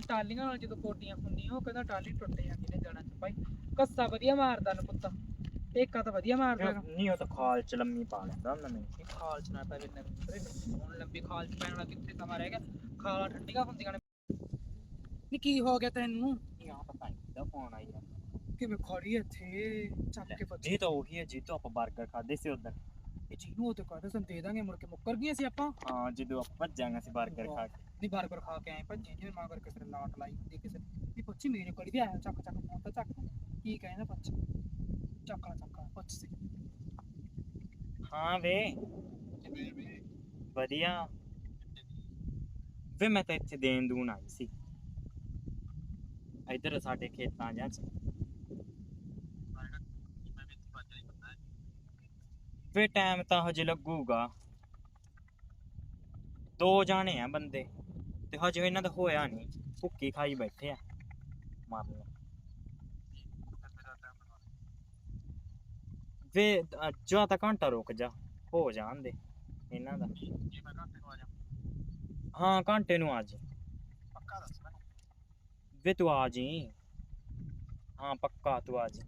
ਕਹਿੰਦਾ ਟਾਲੀਆਂ ਨਾਲ ਜਦੋਂ ਕੋਟੀਆਂ ਖੁੰਨੀਆਂ ਉਹ ਕਹਿੰਦਾ ਟਾਲੀ ਟੁੱਟ ਜਾਂਦੀ ਨੇ ਜੜਾਂ ਚ ਭਾਈ। ਕੱਸਾ ਵਧੀਆ ਮਾਰਦਾ ਨਾ ਪੁੱਤ। ਏਕਾ ਤਾਂ ਵਧੀਆ ਮਾਰਦਾ ਹੈਗਾ। ਨਹੀਂ ਉਹ ਤਾਂ ਖਾਲ ਚ ਲੰਮੀ ਪਾ ਲੈਂਦਾ ਹੁੰਦਾ ਮੈਨੂੰ ਇਹ ਖਾਲ ਚ ਨਾ ਪਵੇ ਨੰਬਰੇ ਹੁਣ ਲੰਬੀ ਖਾਲ ਚ ਪੈਣ ਵਾਲਾ ਕਿੱਥੇ ਸਮਾਂ ਰਹਿ ਗਿਆ? ਖਾਲਾਂ ਠੰਡੀਆਂ ਹੁੰਦੀਆਂ ਨੇ। ਨੀ ਕੀ ਹੋ ਗਿਆ ਤੈਨੂੰ? ਨਹੀਂ ਆ ਪਤਾ ਨਹੀਂ ਕਿਹਦਾ ਫੋਨ ਆਈ ਜਾਂਦਾ। ਕਿਵੇਂ ਖੜੀ ਇੱਥੇ? ਚੱਕ ਕੇ ਬੱਚੇ ਜੀ ਤਾਂ ਉਹੀ ਹੈ ਜੀ ਤੋਂ ਆਪਾਂ 버ਗਰ ਖਾਦੇ ਸੀ ਉਦੋਂ ਇਹ ਜਿਹਨੂੰ ਉਹ ਤੇ ਕਹਿੰਦੇ ਸਨ ਦੇ ਦਾਂਗੇ ਮੁੜ ਕੇ ਮੁੱਕਰ ਗਈਆਂ ਸੀ ਆਪਾਂ। ਹਾਂ ਜਦੋਂ ਆਪਾਂ ਭੱਜਾਂਗੇ ਸੀ 버ਗਰ ਖਾ ਕੇ। ਨਹੀਂ ਬਰਗਰ ਖਾ ਕੇ ਆਏ ਭੱਜੇ ਜਿਵੇਂ ਮਾਂ ਕਰ ਕਿਸੇ ਨੇ ਲਾਟ ਲਾਈ ਹੁੰਦੀ ਕਿਸੇ ਨੇ। ਵੀ ਪੁੱਛੀ ਮੇਰੇ ਕੋਲ ਵੀ ਆਇਆ ਚੱਕ ਚੱਕ ਫੋਨ ਤਾਂ ਚੱਕ। ਕੀ ਕਹਿੰਦਾ ਪੁੱਛ। ਚੱਕਾ ਚੱਕਾ ਪੁੱਛ ਸੀ। ਹਾਂ ਵੇ। ਵਧੀਆ। ਵੇ ਮੈਂ ਤਾਂ ਇੱਥੇ ਦੇਣ ਦੂਣ ਆਈ ਸੀ। ਇੱਧਰ ਸਾਡੇ ਖੇਤਾਂ ਜਾਂ ਚ। ਵੇ ਟਾਈਮ ਤਾਂ ਹਜੇ ਲੱਗੂਗਾ। ਦੋ ਜਾਣੇ ਆ ਬੰਦੇ ਤੇ ਹਜੇ ਇਹਨਾਂ ਦਾ ਹੋਇਆ ਨਹੀਂ ਭੁੱਕੀ ਖਾਈ ਬੈਠੇ ਆ ਮਰਨ। ਵੇ ਜਾਂ ਤਾਂ ਘੰਟਾ ਰੁਕ ਜਾ ਹੋ ਜਾਣ ਦੇ ਇਹਨਾਂ ਦਾ। ਹਾਂ ਘੰਟੇ ਨੂੰ ਆ ਜੀ। ਵੇ ਤੂੰ ਆ ਜੀ। ਹਾਂ ਪੱਕਾ ਤੂੰ ਆ ਜੀ।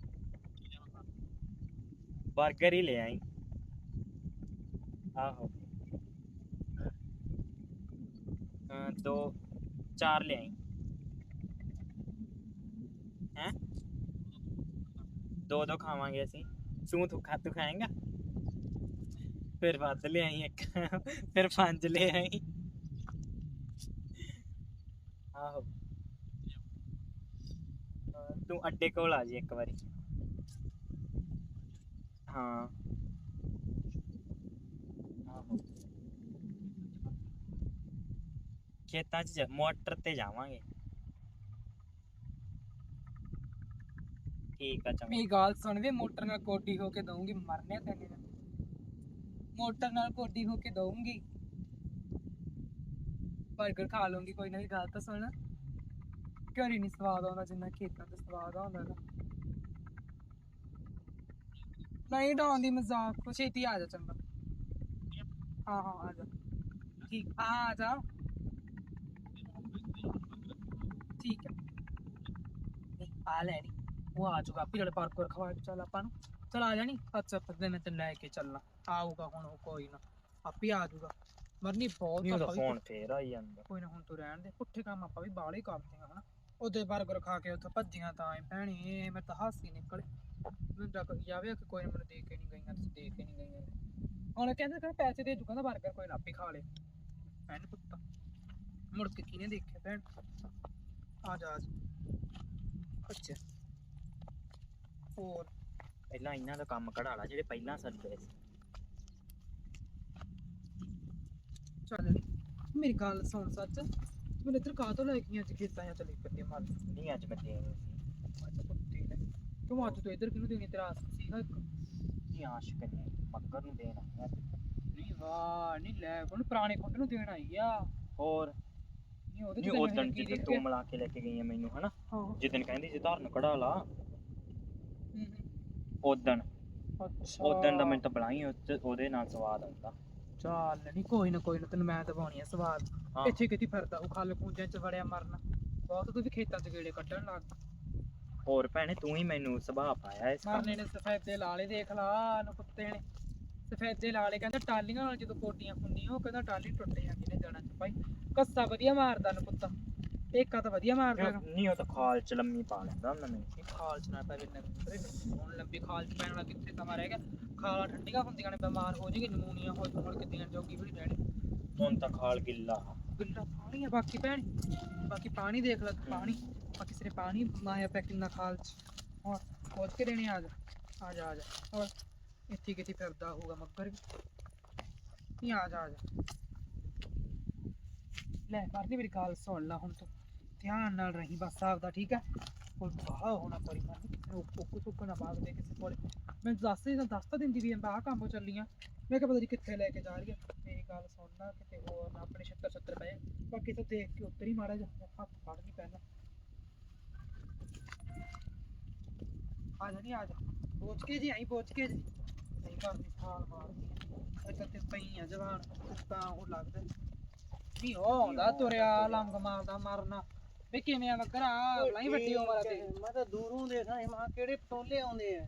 버ਗਰ ਹੀ ਲੈ ਆਈ। ਆਹੋ। ਹਾਂ ਦੋ, ਚਾਰ ਲੈ ਆਈ ਹੈ? ਦੋ ਖਾਵਾਂਗੇ ਅਸੀਂ। ਤੂੰ ਤੂੰ ਖਾ, ਤੂੰ ਖਾਏਂਗਾ? ਫਿਰ ਵੱਧ ਲੈ ਆਈ ਇੱਕ, ਫਿਰ ਪੰਜ ਲੈ ਆਈ ਆਹੋ ਤੂੰ ਅੱਡੇ ਕੋਲ ਆ ਜੀ ਇੱਕ ਵਾਰੀ। ਹਾਂ। ਖੇਤਾਂ 'ਚ ਮੋਟਰ ਤੇ ਜਾਵਾਂਗੇ। ਠੀਕ ਆ, ਚੰਗਾ। ਮੇਰੀ ਗੱਲ ਸੁਣ ਵੇ, ਮੋਟਰ ਨਾਲ ਕੋਡੀ ਹੋ ਕੇ ਦਊਂਗੀ, ਮਰਨੇ ਤੈਨੂੰ ਮੈਂ। ਮੋਟਰ ਨਾਲ ਕੋਡੀ ਹੋ ਕੇ ਦਊਂਗੀ। 버ਗਰ ਖਾ ਲਊਂਗੀ, ਕੋਈ ਨਾ ਵੀ ਗੱਲ ਤਾਂ ਸੁਣ। ਘਰੇ ਨਹੀਂ ਸਵਾਦ ਆਉਂਦਾ ਜਿੰਨਾ ਖੇਤਾਂ 'ਚ ਸਵਾਦ ਆਉਂਦਾ ਗਾ। ਨਹੀਂ ਡਾਉਂਦੀ ਮਜ਼ਾਕ, ਛੇਤੀ ਆ ਜਾ ਚੰਗਾ। ਹਾਂ ਹਾਂ, ਆ ਜਾ। ਠੀਕ, ਆ ਆ ਜਾ ਠੀਕ ਹੈ ਨਹੀਂ, ਆ ਲੈਣੀ। ਉਹ ਆ ਜਾਊਗਾ ਆਪੇ ਜਿਹੜੇ ਪਾਰਕਰ ਖਵਾ ਚੱਲ ਆਪਾਂ ਨੂੰ। ਚਲ ਆ ਜਾਣੀ ਅੱਛਾ ਪੱਦੇ ਮੈਂ ਤੈਨੂੰ ਲੈ ਕੇ ਚੱਲਣਾ। ਆਊਗਾ ਹੁਣ ਉਹ ਕੋਈ ਨਾ। ਆਪੇ ਆ ਜਾਊਗਾ। ਮਰਨੀ ਬਹੁਤ ਨਹੀਂ ਉਹਦਾ ਫੋਨ ਫੇਰ ਆਈ ਜਾਂਦਾ। ਕੋਈ ਨਾ ਹੁਣ ਤੂੰ ਰਹਿਣ ਦੇ। ਪੁੱਠੇ ਕੰਮ ਆਪਾਂ ਵੀ ਬਾਹਲੇ ਕਰਦੇ ਹਾਂ ਹਨਾ। ਉਹਦੇ 버ਗਰ ਖਾ ਕੇ ਉੱਥੋਂ ਭੱਜੀਆਂ ਤਾਂ ਐ ਭੈਣੀ ਮੈਂ ਤਾਂ ਹਾਸੀ ਨਿਕਲੇ। ਮੈਨੂੰ ਤਾਂ ਕਹੀ ਜਾਵੇ ਕਿ ਕੋਈ ਮੈਨੂੰ ਦੇ ਕੇ ਨਹੀਂ ਗਈਆਂ ਤੁਸੀਂ ਦੇ ਕੇ ਨਹੀਂ ਗਈਆਂ। ਹੁਣ ਕਹਿੰਦੇ ਕਿ ਪੈਸੇ ਦੇ ਜੂ ਕਹਿੰਦਾ 버ਗਰ ਕੋਈ ਨਾ ਆਪੇ ਖਾ ਲੇ। ਭੈਣ ਪੁੱਤ। ਮੁੜ ਕੇ ਕਿਨੇ ਦੇਖਿਆ ਭੈਣ? ਆ ਜਾ। ਹੋਰ। ਪਹਿਲਾਂ ਇਹਨਾਂ ਦਾ ਕੰਮ ਕਢਾ ਲਾ ਜਿਹੜੇ ਪਹਿਲਾਂ ਸੱਦੇ ਸੀ। ਚੱਲ ਮੇਰੀ ਗੱਲ ਸੁਣ ਸੱਚ। ਮੈਨੂੰ ਇੱਧਰ ਕਾਹ ਤੋਂ ਲੈ ਕੇ ਅੱਜ ਖੇਤਾਂ ਜਾਂ ਚਲੇ ਕਰਦੇ ਮਾਰ ਨਹੀਂ ਅੱਜ ਮੈਂ ਦੇਣੀ ਸੀ। ਅੱਛਾ ਕੁੱਤੀ ਨੇ। ਤੂੰ ਅੱਜ ਤੋਂ ਇੱਧਰ ਕਿਹਨੂੰ ਦੇਣੀ ਤੇਰਾ ਆਸ ਸੀਗਾ ਇੱਕ? ਨਹੀਂ ਆਸ਼ਕ ਨੇ ਮੱਗਰ ਨੂੰ ਦੇਣਾ ਹੈ ਨਹੀਂ ਵਾਹ ਨਹੀਂ ਲੈ ਉਹਨੂੰ ਪੁਰਾਣੇ ਖੁੰਡ ਨੂੰ ਦੇਣ ਆਈ ਆ। ਹੋਰ। ਨਹੀਂ ਉਹਦੇ ਦੇਖ ਤੂੰ ਮਿਲਾ ਕੇ ਲੈ ਕੇ ਗਈ ਆ ਮੈਨੂੰ ਹਨਾ? ਹਾਂ। ਜਿੱਦਣ ਕਹਿੰਦੀ ਸੀ ਧਰਨ ਕਢਾ ਲਾ ਹੂੰ, ਉਦੋਂ ਹੂੰ। ਅੱਛਾ। ਦਾ ਮੈਨੂੰ ਤਾਂ ਬਲਾਈ ਉਹਦੇ ਨਾਲ ਸਵਾਦ ਆਉਂਦਾ। ਚੱਲ ਨਹੀਂ ਕੋਈ ਨਾ ਕੋਈ ਨਾ ਤੈਨੂੰ ਮੈਂ ਦਵਾਉਣੀ ਆ ਸਵਾਦ। ਹਾਂ। ਇੱਥੇ ਕਿਤੇ ਫਿਰਦਾ ਉਹ ਖੱਲ ਖੂੰਜਾਂ ਚ ਵੜਿਆ ਮਰਨਾ? ਬਹੁਤ ਤੂੰ ਵੀ ਖੇਤਾਂ ਚ ਗੇੜੇ ਕੱਢਣ ਲੱਗ। ਹੋਰ ਭੈਣੇ ਤੂੰ ਹੀ ਮੈਨੂੰ ਸੁਭਾਅ ਪਾਇਆ ਇਸ ਕੰਮ ਮਰਨੇ ਨੇ ਸਫੈਦੇ ਲਾਲੇ ਦੇਖ ਲਾ ਨੂੰ ਕੁੱਤੇ ਨੇ। ਸਫੈਦੇ ਲਾਲੇ ਕਹਿੰਦਾ ਟਾਲੀਆਂ ਨਾਲ ਜਦੋਂ ਕੋਟੀਆਂ ਖੁੰਨੀਆਂ ਉਹ ਕਹਿੰਦਾ ਟਾਲੀ ਟੁੱਟ ਜਾਂਦੀ ਨੇ ਜੜਾਂ ਚ ਭਾਈ। ਕੱਸਾ ਵਧੀਆ ਮਾਰਦਾ ਨੂੰ ਪੁੱਤ ਏਕਾ ਤਾਂ ਵਧੀਆ ਮਾਰਦਾ ਹੈਗਾ। ਨਹੀਂ ਉਹ ਤਾਂ ਖਾਲ ਚ ਲੰਮੀ ਪਾ ਲੈਂਦਾ ਹੁੰਦਾ ਮੈਨੂੰ। ਇਹ ਖਾਲ ਚ ਨਾ ਪਵੇ ਨੰਬਰੇ ਹੁਣ ਲੰਬੀ ਖਾਲ ਚ ਪੈਣ ਵਾਲਾ ਕਿੱਥੇ ਸਮਾਂ ਰਹਿ ਗਿਆ? ਖਾਲਾਂ ਠੰਡੀਆਂ ਹੁੰਦੀਆਂ ਨੇ ਬਿਮਾਰ ਹੋ ਜਾਏਗੀ ਨਮੂਨੀਆ ਹੋ ਜਾਊ ਮੁੜ ਕੇ ਦੇਣ ਜੋਗੀ ਵੀ ਨਹੀਂ ਰਹਿਣੀ। ਹੁਣ ਤਾਂ ਖਾਲ ਗਿੱਲਾ। ਗਿੱਲਾ ਪਾਣੀ ਆ ਬਾਕੀ ਭੈਣ। ਬਾਕੀ ਪਾਣੀ ਦੇਖ ਲੈ ਤੂੰ ਪਾਣੀ। ਬਾਕੀ ਸਿਰੇ ਪਾਣੀ ਮਾਇਆ ਪਿਆ ਕਿੰਨਾ ਖਾਲ ਚ। ਹੋਰ ਖੋਦ ਕੇ ਦੇਣੇ ਆ ਜਾ। ਆ ਜਾ ਆ ਜਾ। ਹੋਰ ਇੱਥੇ ਕਿਤੇ ਫਿਰਦਾ ਹੋਊਗਾ ਮੱਗਰ ਵੀ। ਨਹੀਂ ਆ ਜਾ ਆ ਜਾ। ਲੈ ਕਰਦੀ ਮੇਰੀ ਗੱਲ ਸੁਣ ਲੈ ਹੁਣ ਤੂੰ। ਧਿਆਨ ਨਾਲ ਰਹੀ, ਬਸ ਆਪਦਾ, ਠੀਕ ਹੈ? ਕੋਈ ਬਾਹ ਹੋਣਾ ਪਰੀ ਨਾ ਉਹ ਕੁੱਕ ਸੁੱਕ ਨਾ ਬਾਗ ਦੇ ਕਿਸੇ ਕੋਲੇ। ਮੈਂ ਦੱਸ ਹੀ ਦੱਸ ਤਾਂ ਦਿੰਦੀ ਵੀ ਬਾਹ ਕੰਮ ਚੱਲੀਆਂ। ਮੈਂ ਕਿਹਾ ਪਤਾ ਨਹੀਂ ਕਿੱਥੇ ਲੈ ਕੇ ਜਾ ਰਹੀ ਹੈ ਮੇਰੀ ਗੱਲ ਸੁਣਨਾ ਕਿਤੇ ਹੋਰ ਨਾ, ਆਪਣੇ ਛੱਤਰ ਛੱਤਰ ਪਏ ਬਾਕੀ ਤਾਂ ਦੇਖ ਕੇ ਉੱਤਰ ਹੀ ਮਾੜਾ ਜਿਹਾ ਹੱਥ ਫੜ ਨਹੀਂ ਪੈਣਾ ਆ ਜਾ ਨਹੀਂ ਆ ਜਾ। ਪਹੁੰਚ ਕੇ ਜੀ, ਆਈ ਬੋਚ ਕੇ ਜੀ। ਨਹੀਂ ਕਰਦੀ ਸਾਲ ਮਾਰਦੀ ਅੱਛਾ ਤੇ ਪਈ ਆ ਜਵਾਨ, ਕੁੱਤਾ ਉਹ ਲੱਗਦਾ। ਨਹੀਂ ਉਹ ਆਉਂਦਾ, ਤੁਰਿਆ ਲੰਗ ਮਾਰਦਾ, ਮਰਨਾ। ਵੇ ਕਿਵੇਂ ਆ ਮਗਰਾ ਬਲਾਈ ਵੱਡੀ ਉਮਰ ਆ ਤੇ। ਮੈਂ ਤਾਂ ਦੂਰੋਂ ਦੇਖਾਂ ਇਹ ਮਾਂ ਕਿਹੜੇ ਪਟੋਲੇ ਆਉਂਦੇ ਆ।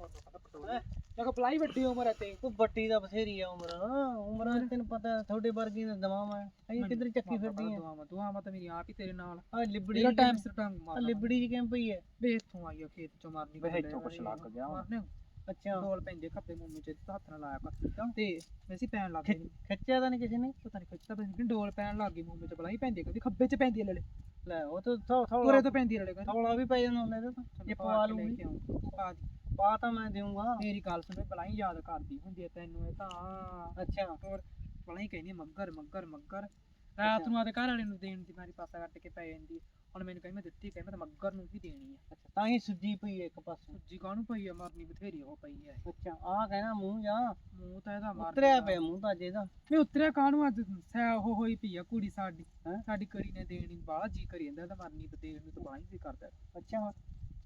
ਹੈਂ? ਮੈਂ ਬਲਾਈ ਵੱਡੀ ਉਮਰ ਆ ਤੇ ਉਹ ਬੱਟੀ ਦਾ ਬਥੇਰੀ ਆ ਉਮਰ। ਉਮਰਾਂ ਚ ਤੈਨੂੰ ਪਤਾ ਤੁਹਾਡੇ ਵਰਗੀ ਦਾ ਦਮਾਮ ਆ। ਇਹ ਕਿੱਧਰ ਚੱਕੀ ਫਿਰਦੀ ਆ? ਦੁਆਵਾਂ ਦੁਆਵਾਂ ਤਾਂ ਮੇਰੀ ਆਪ ਹੀ ਤੇਰੇ ਨਾਲ। ਆ ਲਿਬੜੀ ਜਿਹੜਾ ਜਿਹੀ ਟਾਈਮ ਸਿਰ ਟਾਈਮ ਆਹ ਮਾਰ ਲਿਬੜੀ ਜੀ ਕਿਵੇਂ ਪਈ ਐ ਵੇ ਇੱਥੋਂ ਆਈ ਆ ਖੇਤ ਚੋਂ ਮਾਰਨੀ ਵੇ ਇੱਥੋਂ ਕੁਛ ਲੱਗ ਗਿਆ। ਮਾਰਨੇ ਅੱਛਾ ਪੈਂਦੇ ਖੱਬੇ ਮੂੰਹ ਚ ਹੱਥ ਨਾਲ ਲਾਇਆ ਕਰ ਤੇ ਵੈਸੇ ਪੈਣ ਲੱਗ ਗਏ ਖਿੱਚਿਆ ਤਾਂ ਨਹੀਂ ਕਿਸੇ ਨੇ? ਪਤਾ ਨਹੀਂ ਖਿੱਚਦਾ ਪੈਂਦੀ ਡੋਲ ਪੈਣ ਲੱਗ ਗਈ ਮੂੰਹ ਚ ਬਲਾਈ ਪੈਂਦੀ ਕਹਿੰਦੀ ਖੱਬੇ ਚ ਪੈਂਦੀ ਲੜੇ। ਲੈ ਉਹ ਤਾਂ ਥੋ ਪੂਰੇ ਥੋੜਾ ਤੋਂ ਪੈਂਦੀ ਲੜੇ ਥੋੜਾ ਵੀ ਪੈ ਜਾਂਦਾ ਇਹਦਾ ਤਾਂ। ਪਾ ਪਵਾ ਲੂੰਗੀ। ਤੂੰ ਪਾ ਦੀ। ਪਾ ਤਾਂ ਮੈਂ ਦੇਊਂਗਾ। ਮੇਰੀ ਗੱਲ ਸੁਣ ਬਲਾਈ ਯਾਦ ਕਰਦੀ ਹੁੰਦੀ ਤੈਨੂੰ ਇਹ ਤਾਂ। ਅੱਛਾ। ਹੋਰ ਬਲਾਈ ਕਹਿੰਦੀ ਮੱਗਰ ਮੱਗਰ ਮੱਗਰ। ਰਾਤ ਨੂੰ ਆਦੇ ਘਰ ਵਾਲੇ ਨੂੰ ਦੇਣ ਦੀ ਮਾਰੀ ਪਾਸਾ ਕੱਟ ਕੇ ਪੈ ਜਾਂਦੀ। ਹੁਣ ਮੈਨੂੰ ਕਹਿੰਦੀ ਮੈਂ ਦਿੱਤੀ ਕਹਿੰਦੀ ਮੈਂ ਤਾਂ ਮੱਗਰ ਨੂੰ ਵੀ ਦੇਣੀ ਆ। ਅੱਛਾ ਤਾਂ ਹੀ ਸੁੱਜੀ ਪਈ ਐ ਇੱਕ ਪਾਸੇ। ਸੁੱਜੀ ਕਾਹਨੂੰ ਪਈ ਆ? ਮਰਨੀ ਬਥੇਰੀ ਉਹ ਪਈ ਆ ਅੱਛਾ ਆਹ ਕਹਿਣਾ ਮੂੰਹ ਜਾ ਮੂੰਹ ਤਾਂ ਇਹਦਾ ਮਾਰ ਉਤਰਿਆ ਪਿਆ ਮੂੰਹ ਤਾਂ ਜਿਹਦਾ ਮੈਂ ਉਤਰਿਆ ਕਾਹਨੂੰ ਅੱਜ? ਸੈ ਉਹ ਹੋਈ ਪਈ ਆ ਕੁੜੀ ਸਾਡੀ। ਹੈਂ? ਸਾਡੀ ਕੁੜੀ ਨੇ ਦੇਣੀ ਬਾਹਲਾ ਜੀ ਕਰੀ ਜਾਂਦਾ ਤਾਂ ਮਰਨੀ ਤੇ ਦੇਣ ਨੂੰ ਤਾਂ ਬਾਹਲਾ ਹੀ ਕਰਦਾ। ਅੱਛਾ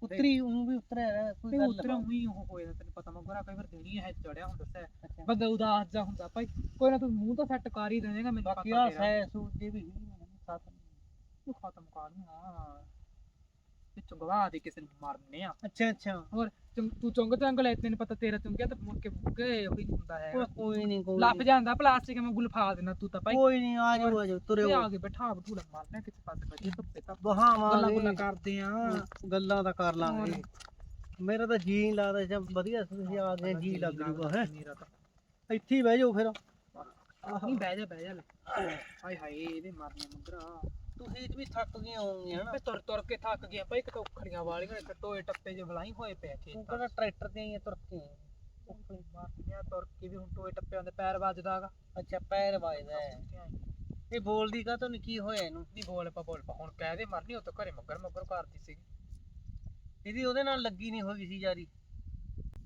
ਉਤਰੀ ਉਹ ਵੀ ਉਤਰਿਆ ਰਿਹਾ, ਕੋਈ ਗੱਲ ਉਤਰਿਆ ਉਹੀ ਉਹ ਹੋਇਆ ਤੈਨੂੰ ਪਤਾ ਮਗਰਾ ਕਈ ਵਾਰ ਦੇਣੀ ਹੈ ਚੜਿਆ ਹੁੰਦਾ ਸੈ। ਬੰਦਾ ਉਦਾਸ ਜਾ ਹੁੰਦਾ ਭਾਈ ਕੋਈ ਨਾ ਤੂੰ ਮੂੰਹ ਤਾਂ ਸੈੱਟ ਕਰ ਹੀ ਦੇਵੇਂਗਾ ਮੈਨੂੰ ਬਾਕੀ ਪਤਾ ਆ ਤੇਰਾ। ਸੈ ਸੂਟ ਜੇ ਵੀ ਸਾਥ ਤੂੰ ਖਤਮ ਕਰ ਨਾ ਤੇ ਚੁੰਗਵਾ ਦੇ ਕਿਸੇ ਨੂੰ ਮਾਰਨੇ ਆ ਅੱਛਾ ਅੱਛਾ। ਹੋਰ ਤੂੰ ਚੁੰਗ ਚੰਗ ਲੈ ਤੈਨੂੰ ਪਤਾ ਤੇਰਾ ਚੁੰਗਿਆ ਤਾਂ ਮੁੜ ਕੇ ਬੁੱਗੇ ਉਹੀ ਹੁੰਦਾ ਹੈ। ਕੋਈ ਨਹੀਂ ਕੋਈ ਲੱਭ ਨੀ। ਜਾਂਦਾ ਪਲਾਸਟਿਕ ਮੈਂ ਗੁਲਫਾ ਦੇਣਾ ਤੂੰ ਤਾਂ ਭਾਈ। ਕੋਈ ਨਹੀਂ ਆ ਜਾਓ ਆ ਜਾਓ ਤੁਰੇ ਤੇ ਆ ਕੇ ਬਿਠਾ ਬਠੂਲਾ ਮਾਰਨਾ ਕਿਸੇ ਪਾਸੇ ਬੱਜੇ ਧੁੱਪੇ ਤਾਂ। ਗੱਲਾਂ ਬਹਾਵਾਂਗੇ ਗੁੱਲਾਂ ਕਰਦੇ ਆ। ਗੱਲਾਂ ਤਾਂ ਕਰ ਲਾਂਗੇ। ਮੇਰਾ ਤਾਂ ਜੀ ਨਹੀਂ ਲੱਗਦਾ ਜਦ ਵਧੀਆ ਤੁਸੀਂ ਆ ਗਏ ਜੀ ਲੱਗ ਜੂਗਾ ਹੈ। ਇੱਥੇ ਹੀ ਬਹਿ ਜਾਓ ਫਿਰ। ਨਹੀਂ ਬਹਿ ਜਾ ਬਹਿ ਜਾ। ਹਾਏ ਹਾਏ ਇਹਦੇ ਮਾਰਨੇ ਮੁੰਦਰਾ। ਤੁਸੀਂ ਵੀ ਥੱਕ ਗਏ ਹੋਵੋਗੇ ਹਨਾ ਮੈਂ ਤੁਰ ਤੁਰ ਕੇ ਥੱਕ ਗਿਆ ਭਾਈ ਕਿਤੋਂ ਖੜੀਆਂ ਵਾਲੀਆਂ ਨੇ ਟੋਏ ਟੱਪੇ ਜੇ ਬਲਾਈ ਹੋਏ ਪਏ ਤੂੰ ਖੇਤਾਂ ਕਹਿੰਦਾ ਟਰੈਕਟਰ ਤੇ ਆਈ ਤੁਰ ਕੇ। ਉਖਲੀ ਮਾਰਨੀਆਂ ਤੁਰ ਕੇ ਵੀ ਹੁਣ ਟੋਏ ਟੱਪਿਆਂ ਦੇ ਪੈਰ ਵੱਜਦਾਗਾ ਅੱਛਾ ਪੈਰ ਵੱਜਦਾ ਇਹ। ਬੋਲਦੀ ਕਾ ਤੁਹਾਨੂੰ ਕੀ ਹੋਇਆ ਇਹਨੂੰ? ਨਹੀਂ ਬੋਲ ਪਾ ਬੋਲ ਪਾ ਹੁਣ ਕਹਿ ਦੇ ਮਰਨੀ ਉਹ ਤਾਂ ਘਰੇ ਮੱਗਰ ਮੱਗਰ ਕਰਦੀ ਸੀ ਇਹਦੀ ਉਹਦੇ ਨਾਲ ਲੱਗੀ ਨਹੀਂ ਹੋਈ ਸੀ ਯਾਰੀ।